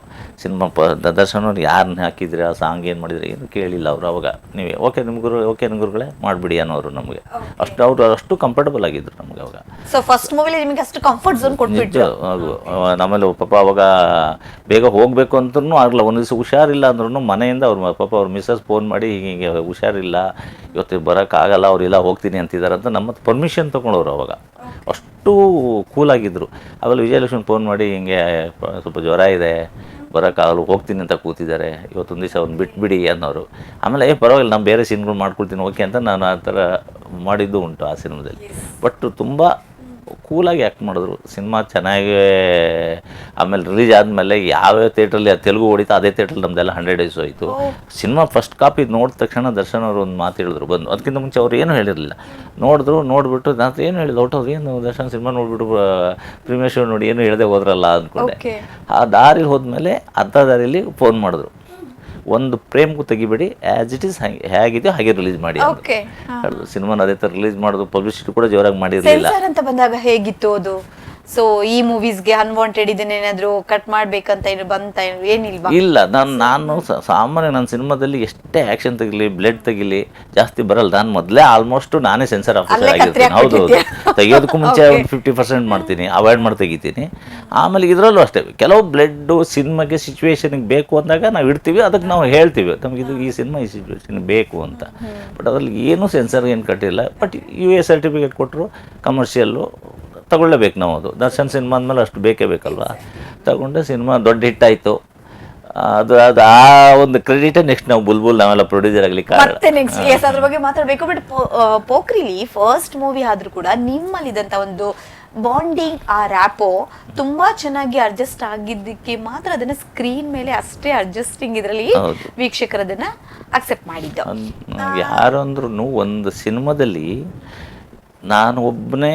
ಸಿನಿಮಾ ಪ ದರ್ಶನವ್ರು ಯಾರನ್ನ ಹಾಕಿದ್ರಿ ಆ ಸಾಂಗ್ ಏನು ಮಾಡಿದ್ರಿ ಏನು ಕೇಳಿಲ್ಲ ಅವರು ಅವಾಗ. ನೀವೇ ಓಕೆ ನಿಮ್ಮ ಗುರು ಓಕೆ ನಿಮ್ಮ ಗುರುಗಳೇ ಮಾಡಿಬಿಡಿ ಅನ್ನೋರು ನಮಗೆ. ಅಷ್ಟು ಅವರು ಅಷ್ಟು ಕಂಫರ್ಟಬಲ್ ಆಗಿದ್ರು ನಮಗೆ ಅವಾಗ. ಸೊ ಫಸ್ಟ್ ಮೂವಿಲಿ ನಿಮಗೆ ಅಷ್ಟು ಕಂಫರ್ಟ್ ಝೋನ್ ಕೊಟ್ಟು ಅದು. ಆಮೇಲೆ ಪಾಪ ಅವಾಗ ಬೇಗ ಹೋಗಬೇಕು ಅಂತೂ ಆಗಲ್ಲ ಒಂದು ದಿವಸ ಹುಷಾರಿಲ್ಲ ಅಂದ್ರೂ ಮನೆಯಿಂದ ಅವ್ರ ಪಾಪ ಅವ್ರ ಮಿಸ್ಸಸ್ ಫೋನ್ ಮಾಡಿ ಹೀಗೆ ಹೀಗೆ ಹುಷಾರಿಲ್ಲ. ಇವತ್ತು ಬರೋಕ್ಕಾಗಲ್ಲ ಇಲ್ಲ ಹೋಗ್ತೀನಿ ಅಂತಿದ್ದಾರೆ ಅಂತ ನಮ್ಮ ಪರ್ಮಿಷನ್ ತೊಗೊಂಡವ್ರು ಅವಾಗ. ಅಷ್ಟು ಕೂಲಾಗಿದ್ದರು ಆಮೇಲೆ ವಿಜಯಲಕ್ಷ್ಮಿ ಫೋನ್ ಮಾಡಿ ಹಿಂಗೆ ಸ್ವಲ್ಪ ಜ್ವರ ಇದೆ ಬರೋಕ್ಕಾಗಲು ಹೋಗ್ತೀನಿ ಅಂತ ಕೂತಿದ್ದಾರೆ. ಇವತ್ತೊಂದು ದಿವಸ ಅವ್ನು ಬಿಟ್ಬಿಡಿ ಅನ್ನೋರು. ಆಮೇಲೆ ಏ ಪರವಾಗಿಲ್ಲ ನಾನು ಬೇರೆ ಸೀನ್ಗಳು ಮಾಡ್ಕೊಳ್ತೀನಿ ಓಕೆ ಅಂತ ನಾನು ಆ ಥರ ಮಾಡಿದ್ದು ಉಂಟು ಆ ಸಿನಿಮಾದಲ್ಲಿ ಬಟ್ ತುಂಬ ಕೂಲಾಗಿ ಆ್ಯಕ್ಟ್ ಮಾಡಿದ್ರು. ಸಿನಿಮಾ ಚೆನ್ನಾಗಿ ಆಮೇಲೆ ರಿಲೀಸ್ ಆದಮೇಲೆ ಯಾವ್ಯಾವ ಥಿಯೇಟ್ರಲ್ಲಿ ತೆಲುಗು ಹೊಡಿತಾ ಅದೇ ಥಿಯೇಟ್ರಲ್ಲಿ ನಮ್ದೆಲ್ಲ ಹಂಡ್ರೆಡ್ ಡೇಸ್ ಹೋಯಿತು. ಸಿನಿಮಾ ಫಸ್ಟ್ ಕಾಪಿ ನೋಡಿದ ತಕ್ಷಣ ದರ್ಶನ್ ಅವರು ಒಂದು ಮಾತು ಹೇಳಿದ್ರು ಬಂದು. ಅದಕ್ಕಿಂತ ಮುಂಚೆ ಅವ್ರು ಏನೂ ಹೇಳಿರಲಿಲ್ಲ. ನೋಡಿದ್ರು ನೋಡಿಬಿಟ್ಟು ನಾನು ಏನು ಹೇಳಿಲ್ಲ ಔಟ್ ಅವ್ರು ಏನು ದರ್ಶನ್ ಸಿನಿಮಾ ನೋಡಿಬಿಟ್ಟು ಪ್ರೀಮಿಯರ್ ಶೋ ನೋಡಿ ಏನು ಹೇಳದೆ ಹೋದ್ರಲ್ಲ ಅಂದ್ಕೊಂಡೆ. ಆ ದಾರಿ ಹೋದ್ಮೇಲೆ ಅರ್ಧ ದಾರಿಯಲ್ಲಿ ಫೋನ್ ಮಾಡಿದ್ರು. ಒಂದು ಪ್ರೇಮ್ಗೂ ತೆಗಿಬೇಡಿ ಆ್ಯಸ್ ಇಟ್ ಈಸ್ ಹೇಗಿದೆಯೋ ಹಾಗೆ ರಿಲೀಸ್ ಮಾಡಿ ಸಿನಿಮಾನ ಅದೇ ಥರ ರಿಲೀಸ್ ಮಾಡೋದು ಪಬ್ಲಿಸಿಟಿ ಕೂಡ ಜೋರಾಗಿ ಮಾಡಿರಲಿಲ್ಲ. ಅಂತ ಬಂದಾಗ ಹೇಗಿತ್ತು ಅದು? ಸೊ ಈ ಮೂವೀಸ್ಗೆ ಅನ್ವಾಂಟೆಡ್ ಇದನ್ನೇನಾದ್ರೂ ಕಟ್ ಮಾಡ್ಬೇಕಂತ ಏನು ಬಂತ ಏನು ಏನಿಲ್ವಾ? ಇಲ್ಲ ನಾನು ನಾನು ಸ- ಸಾಮಾನ್ಯ ನನ್ನ ಸಿನಿಮಾದಲ್ಲಿ ಎಷ್ಟೇ ಆ್ಯಕ್ಷನ್ ತೆಗಿಲಿ ಬ್ಲಡ್ ತೆಗಿಲಿ ಜಾಸ್ತಿ ಬರಲ್ಲ. ನಾನು ಮೊದಲೇ ಆಲ್ಮೋಸ್ಟ್ ನಾನೇ ಸೆನ್ಸರ್ ಆಫೀಸರ್ ಅಲ್ಲೇ ಕತ್ರಿ ಆಗಿರ್ತೀನಿ. ಹೌದು ಹೌದು. ಹಾಕ್ಬಿಟ್ಟಿದ್ಯಾ? ತೆಗಿಯೋದಕ್ಕೂ ಮುಂಚೆ ಒಂದು ಫಿಫ್ಟಿ ಪರ್ಸೆಂಟ್ ಮಾಡ್ತೀನಿ ಅವಾಯ್ಡ್ ಮಾಡಿ ತೆಗಿತೀನಿ. ಆಮೇಲೆ ಇದರಲ್ಲೂ ಅಷ್ಟೇ ಕೆಲವು ಬ್ಲಡ್ಡು ಸಿನಿಮಾಗೆ ಸಿಚುವೇಶನ್ಗೆ ಬೇಕು ಅಂದಾಗ ನಾವು ಇಡ್ತೀವಿ ಅದಕ್ಕೆ ನಾವು ಹೇಳ್ತೀವಿ. ನಮಗೆ ಇದು ಈ ಸಿನಿಮಾ ಈ ಸಿಚುವೇಶನ್ ಬೇಕು ಅಂತ. ಬಟ್ ಅದರಲ್ಲಿ ಏನೂ ಸೆನ್ಸರ್ ಏನು ಕಟ್ಟಿಲ್ಲ. ಬಟ್ ಯು ಎ ಸರ್ಟಿಫಿಕೇಟ್ ಕೊಟ್ಟರು ಕಮರ್ಷಿಯಲ್ಲು ತಗೊಳ್ಳೇಬೇಕು ನಾವು ಅದು. ದರ್ಶನ್ ಸಿನಿಮಾ ಅಂದಮೇಲೆ ಅಷ್ಟು ಬೇಕೇ ಬೇಕಲ್ವಾ? ತಗೊಂಡೆ ಸಿನಿಮಾ ದೊಡ್ಡ ಹಿಟ್ಟಾಯಿತು. ಆಯಿತು ಅದು ಅದು ಆ ಒಂದು ಕ್ರೆಡಿಟ್ ನೆಕ್ಸ್ಟ್ ನಾವು ಬುಲ್ಬುಲ್ ನಾವೆಲ್ಲ ಪ್ರೊಡ್ಯೂಸರ್ ಆಗಲಿ ಮತ್ತೆ ನೆಕ್ಸ್ಟ್ ಎಸ್ ಅದ್ರ ಬಗ್ಗೆ ಮಾತಾಡ್ಬೇಕು. ಬಟ್ ಪೋಖ್ರಿಲಿ ಫಸ್ಟ್ ಮೂವಿ ಆದ್ರೂ ಕೂಡ ನಿಮ್ಮಲ್ಲಿದ್ದಂತ ಒಂದು ಬಾಂಡಿಂಗ್ ಆ ರ್ಯಾಪೋ ತುಂಬಾ ಚೆನ್ನಾಗಿ ಅಡ್ಜಸ್ಟ್ ಆಗಿದ್ದಕ್ಕೆ ಮಾತ್ರ ಅದನ್ನ ಸ್ಕ್ರೀನ್ ಮೇಲೆ ಅಷ್ಟೇ ಅಡ್ಜಸ್ಟಿಂಗ್ ಇದರಲ್ಲಿ ವೀಕ್ಷಕರ ವೀಕ್ಷಕರು ಅದನ್ನ ಅಕ್ಸೆಪ್ಟ್ ಮಾಡಿದ್ದ. ಯಾರಂದ್ರೂ ಒಂದು ಸಿನಿಮಾದಲ್ಲಿ ನಾನು ಒಬ್ಬನೇ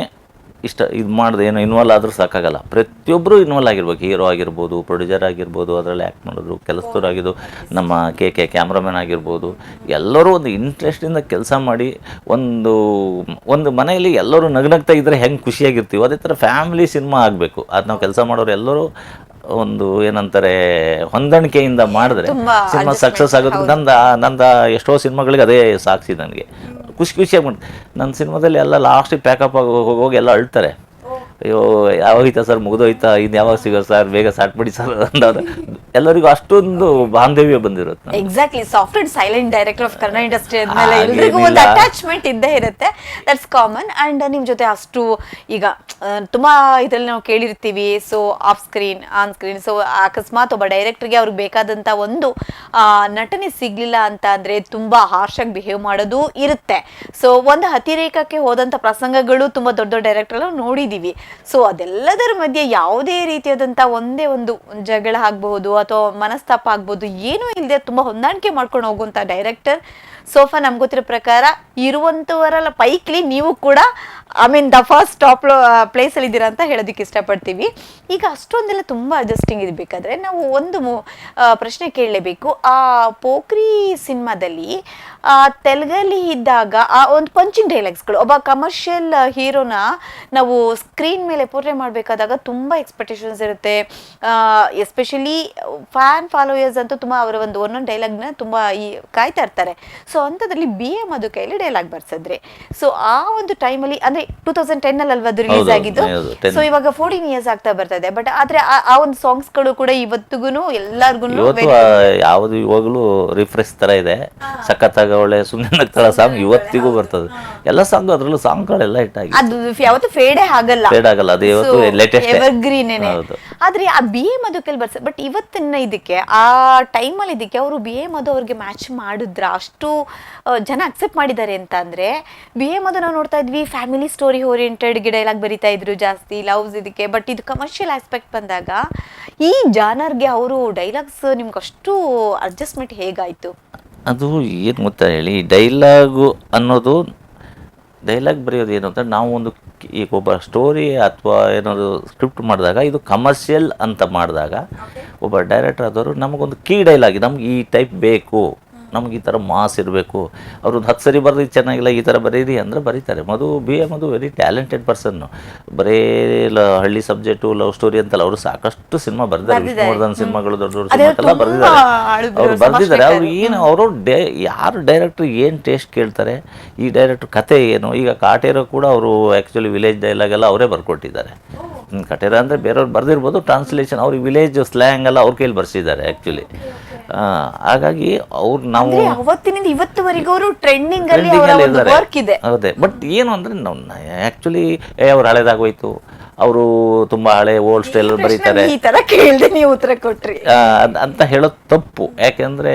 ಇಷ್ಟ ಇದು ಮಾಡಿದೆ ಏನೋ ಇನ್ವಾಲ್ವ್ ಆದರೂ ಸಾಕಾಗಲ್ಲ. ಪ್ರತಿಯೊಬ್ಬರು ಇನ್ವಾಲ್ವ್ ಆಗಿರ್ಬೇಕು. ಹೀರೋ ಆಗಿರ್ಬೋದು ಪ್ರೊಡ್ಯೂಸರ್ ಆಗಿರ್ಬೋದು ಅದರಲ್ಲಿ ಆ್ಯಕ್ಟ್ ಮಾಡೋದು ಕೆಲಸದವ್ರು ಆಗಿದ್ದು ನಮ್ಮ ಕೆ ಕೆ ಕ್ಯಾಮ್ರಾಮನ್ ಆಗಿರ್ಬೋದು ಎಲ್ಲರೂ ಒಂದು ಇಂಟ್ರೆಸ್ಟಿಂದ ಕೆಲಸ ಮಾಡಿ ಒಂದು ಒಂದು ಮನೆಯಲ್ಲಿ ಎಲ್ಲರೂ ನಗ್ನಗ್ತಾ ಇದ್ದರೆ ಹೆಂಗೆ ಖುಷಿಯಾಗಿರ್ತೀವಿ ಅದೇ ಥರ ಫ್ಯಾಮಿಲಿ ಸಿನಿಮಾ ಆಗಬೇಕು. ಅದು ನಾವು ಕೆಲಸ ಮಾಡೋರು ಎಲ್ಲರೂ ಒಂದು ಏನಂತಾರೆ ಹೊಂದಾಣಿಕೆಯಿಂದ ಮಾಡಿದ್ರೆ ಸಿನಿಮಾ ಸಕ್ಸಸ್ ಆಗೋದು ನಂದ ನಂದ ಎಷ್ಟೋ ಸಿನಿಮಾಗಳಿಗೆ ಅದೇ ಸಾಕ್ಷಿ ನನಗೆ. ಖುಷಿ ಖುಷಿಯಾಗಿ ಮಾಡಿ ನನ್ನ ಸಿನಿಮಾದಲ್ಲಿ ಎಲ್ಲ ಲಾಸ್ಟಿಗೆ ಪ್ಯಾಕಪ್ ಆಗಿ ಹೋಗಿ ಎಲ್ಲ ಅಳ್ತಾರೆ. ಅಯ್ಯೋ ಯಾವಾಗೈತಾ ಸರ್ ಮುಗಿದೋಯ್ತಾ? ಇನ್ನು ಯಾವಾಗ ಸಿಗೋ ಸರ್? ಬೇಗ ಸಾಟ್ಬಿಡಿ ಸರ್ ಅಂದವ್ರು. ಎಲ್ಲರಿಗೂ ಅಷ್ಟೊಂದು ಬಾಂಧವ್ಯ ಬಂದಿರುತ್ತೆ. Exactly soft and silent director of Kannada industry ಅಂದ್ಮೇಲೆ ಎಲ್ಲರಿಗೂ ಎಲ್ರಿಗೂ ಒಂದು ಅಟ್ಯಾಚ್ಮೆಂಟ್ ಇದ್ದೇ ಇರುತ್ತೆ. ದಟ್ಸ್ ಕಾಮನ್ ಅಂಡ್ ನಿಮ್ಮ ಜೊತೆ ಅಷ್ಟು ಈಗ ತುಂಬ ಇದ್ರಲ್ಲಿ ನಾವು ಕೇಳಿರ್ತೀವಿ. So off screen on screen so ಅಕಸ್ಮಾತ್ ಒಬ್ಬ ಡೈರೆಕ್ಟರ್ಗೆ ಅವ್ರಿಗೆ ಬೇಕಾದಂತ ಒಂದು ನಟನೆ ಸಿಗ್ಲಿಲ್ಲ ಅಂತ ಅಂದರೆ ತುಂಬಾ ಹಾರ್ಶ್ ಆಗಿ ಬಿಹೇವ್ ಮಾಡೋದು ಇರುತ್ತೆ. ಸೊ ಒಂದು ಅತಿರೇಕಕ್ಕೆ ಹೋದಂಥ ಪ್ರಸಂಗಗಳು ತುಂಬಾ ದೊಡ್ಡ ದೊಡ್ಡ ಡೈರೆಕ್ಟರ್ ನೋಡಿದೀವಿ. ಸೊ ಅದೆಲ್ಲದರ ಮಧ್ಯೆ ಯಾವುದೇ ರೀತಿಯಾದಂಥ ಒಂದೇ ಒಂದು ಜಗಳ ಆಗ್ಬಹುದು ಅಥವಾ ಮನಸ್ತಾಪ ಆಗ್ಬಹುದು, ಏನೂ ಇಲ್ಲದೆ ತುಂಬಾ ಹೊಂದಾಣಿಕೆ ಮಾಡ್ಕೊಂಡು ಹೋಗುವಂಥ ಡೈರೆಕ್ಟರ್ ಸೋಫಾ ನಮ್ಗೆ ಗೊತ್ತಿರೋ ಪ್ರಕಾರ ಇರುವಂಥವರೆಲ್ಲ ಪೈಕ್ಲಿ ನೀವು ಕೂಡ I mean the first top place ಅಲ್ಲಿ ಇದ್ದೀರಾ ಅಂತ ಹೇಳೋದಕ್ಕೆ ಇಷ್ಟಪಡ್ತೀವಿ. ಈಗ ಅಷ್ಟೊಂದೆಲ್ಲ ತುಂಬಾ ಅಡ್ಜಸ್ಟಿಂಗ್ ಇರಬೇಕಾದ್ರೆ ನಾವು ಒಂದು ಪ್ರಶ್ನೆ ಕೇಳಲೇಬೇಕು. ಆ, ಪೋಖ್ರಿ ಸಿನಿಮಾದಲ್ಲಿ ತೆಲುಗಲ್ಲಿ ಇದ್ದಾಗ, ಆ, ಒಂದು ಪಂಚಿಂಗ್ ಡೈಲಾಗ್ಸ್ಗಳು ಒಬ್ಬ ಕಮರ್ಷಿಯಲ್ ಹೀರೋನ ನಾವು ಸ್ಕ್ರೀನ್ ಮೇಲೆ ಪೋರ್ಟ್ರೇ ಮಾಡಬೇಕಾದಾಗ ತುಂಬ ಎಕ್ಸ್ಪೆಕ್ಟೇಷನ್ಸ್ ಇರುತ್ತೆ. ಎಸ್ಪೆಷಲಿ ಫ್ಯಾನ್ ಫಾಲೋಯರ್ಸ್ ಅಂತೂ ತುಂಬ ಅವರ ಒಂದು ಒಂದೊಂದು ಡೈಲಾಗ್ನ ತುಂಬ ಈ, ಕಾಯ್ತಾ ಇರ್ತಾರೆ. ಸೊ ಅಂಥದ್ರಲ್ಲಿ ಬಿ ಎ ಮಧು ಕೈಲಿ ಡೈಲಾಗ್ ಬರ್ಸಿದ್ರಿ. ಸೊ ಆ ಒಂದು ಟೈಮಲ್ಲಿ ಅಂದ್ರೆ ಟೂ ತೌಸಂಡ್ ಟೆನ್ನಲ್ಲಿ ಅಲ್ವಾ ಅದು ರಿಲೀಸ್ ಆಗಿದ್ದು? ಸೊ ಇವಾಗ ಫೋರ್ಟೀನ್ ಇಯರ್ಸ್ ಆಗ್ತಾ ಬರ್ತಾ ಇದೆ ಬಟ್ ಆದ್ರೆ ಆ- ಒಂದು ಸಾಂಗ್ಸ್ ಸಾಂಗ್ಸ್ಗಳು ಕೂಡ ಇವತ್ತಿಗೂ ಎಲ್ಲರಿಗೂ ಯಾವುದು ಇವಾಗಲೂ ರಿಫ್ರೆಶ್ ತರ ಇದೆ. ಸಖತ್ತಾಗ ಒಳ್ಳೆ ಸುಮ್ಮನೆ ನಗ್ತಾಳ ಸಾಂಗ್ ಇವತ್ತಿಗೂ ಬರ್ತದೆ. ಎಲ್ಲ ಸಾಂಗ್ ಅದ್ರಲ್ಲೂ ಸಾಂಗ್ಗಳೆಲ್ಲ ಆಗಿ ಅದು ಯಾವತ್ತು ಫೇಡೇ ಆಗಲ್ಲ. ಫೇಡ್ ಆಗಲ್ಲ, ಅದು ಇವತ್ತು ಲೇಟೆಸ್ಟ್. ಆದ್ರೆ ಆ ಬಿ ಎ ಮಧುಕಲ್ಲಿ ಬರ್ಸ ಬಟ್ ಇವತ್ತಿನ ಇದಕ್ಕೆ ಆ ಟೈಮಲ್ಲಿ ಇದಕ್ಕೆ ಅವರು ಬಿ ಎ ಮಧು ಅವ್ರಿಗೆ ಮ್ಯಾಚ್ ಮಾಡಿದ್ರ? ಅಷ್ಟು ಜನ ಅಕ್ಸೆಪ್ಟ್ ಮಾಡಿದ್ದಾರೆ ಅಂತ ಅಂದರೆ ಬಿ ಎ ಮೊದಲು ನಾವು ನೋಡ್ತಾ ಇದ್ವಿ ಫ್ಯಾಮಿಲಿ ಸ್ಟೋರಿ ಓರಿಯೆಂಟೆಡ್ ಡೈಲಾಗ್ ಬರಿತಾ ಇದ್ರು ಜಾಸ್ತಿ ಲವ್ಸ್ ಇದಕ್ಕೆ ಬಟ್ ಇದು ಕಮರ್ಷಿಯಲ್ ಆಸ್ಪೆಕ್ಟ್ ಬಂದಾಗ ಈ ಜಾನರ್ಗೆ ಅವರು ಡೈಲಾಗ್ಸ್ ನಿಮ್ಗೆ ಅಷ್ಟು ಅಡ್ಜಸ್ಟ್ಮೆಂಟ್ ಹೇಗಾಯಿತು? ಅದು ಏನು ಗೊತ್ತಾ ಹೇಳಿ ಡೈಲಾಗು ಅನ್ನೋದು ಡೈಲಾಗ್ ಬರೆಯೋದು ಏನು ಅಂತ ನಾವು ಒಂದು ಈಗ ಒಬ್ಬ ಸ್ಟೋರಿ ಅಥವಾ ಏನಾದ್ರು ಸ್ಕ್ರಿಪ್ಟ್ ಮಾಡಿದಾಗ ಇದು ಕಮರ್ಷಿಯಲ್ ಅಂತ ಮಾಡಿದಾಗ ಒಬ್ಬ ಡೈರೆಕ್ಟರ್ ಆದವರು ನಮಗೊಂದು ಕೀ ಡೈಲಾಗ್ ನಮ್ಗೆ ಈ ಟೈಪ್ ಬೇಕು. ನಮ್ಗೆ ಈ ಥರ ಮಾಸ್ ಇರಬೇಕು. ಅವ್ರದ್ದು ಹತ್ತು ಸರಿ ಬರೆದು ಚೆನ್ನಾಗಿಲ್ಲ ಈ ಥರ ಬರೀರಿ ಅಂದರೆ ಬರೀತಾರೆ. Madhu B A Madhu very talented person ಬರೇ ಲ ಹಳ್ಳಿ ಸಬ್ಜೆಕ್ಟು ಲವ್ ಸ್ಟೋರಿ ಅಂತಲ್ಲ ಅವರು ಸಾಕಷ್ಟು ಸಿನಿಮಾ ಬರೆದಿದ್ದಾರೆ. ವಿಷ್ಣುವರ್ಧನ್ ಸಿನಿಮಾಗಳು ದೊಡ್ಡ ದೊಡ್ಡ ಸಿನಿಮಾಕ್ಕೆಲ್ಲ ಬರೆದಿದ್ದಾರೆ. ಅವ್ರು ಬರ್ದಿದ್ದಾರೆ. ಅವ್ರು ಏನು ಅವರು ಡೇ ಯಾರು ಡೈರೆಕ್ಟ್ರ್ ಏನು ಟೇಸ್ಟ್ ಕೇಳ್ತಾರೆ? ಈ ಡೈರೆಕ್ಟ್ರ್ ಕತೆ ಏನು? ಈಗ ಕಾಟೇರೋ ಕೂಡ ಅವರು ಆ್ಯಕ್ಚುಲಿ ವಿಲೇಜ್ ಡೈಲಾಗೆಲ್ಲ ಅವರೇ ಬರ್ಕೊಟ್ಟಿದ್ದಾರೆ. ಕಟೇರ ಅಂದರೆ ಬೇರೆಯವ್ರು ಬರೆದಿರ್ಬೋದು ಟ್ರಾನ್ಸ್ಲೇಷನ್ ಅವ್ರಿಗೆ ವಿಲೇಜ್ ಸ್ಲ್ಯಾಂಗ್ ಎಲ್ಲ ಅವ್ರ ಕೈಲಿ ಬರ್ಸಿದ್ದಾರೆ ಆ್ಯಕ್ಚುಲಿ ಹಾಗಾಗಿ ಅವ್ರು ನಾವು ಅವತ್ತಿನಿಂದ ಇವತ್ತುವರೆಗೂ ಅವರು ಟ್ರೆಂಡಿಂಗ್ ಅಲ್ಲಿ ವರ್ಕ್ ಇದೆ. ಹೌದೇ. ಬಟ್ ಏನು ಅಂದ್ರೆ ನಾವು ಆ್ಯಕ್ಚುಲಿ ಏ ಅವ್ರು ಹಳೇದಾಗೋಯ್ತು. ಅವರು ತುಂಬ ಹಳೆ ಓಲ್ಡ್ ಸ್ಟೈಲ್ ಬರೀತಾರೆ. ಈ ತರ ಕೇಳಿದೆ ನೀವು ಉತ್ತರ ಕೊಟ್ರಿ. ಅಂತ ಹೇಳೋದು ತಪ್ಪು. ಯಾಕೆಂದರೆ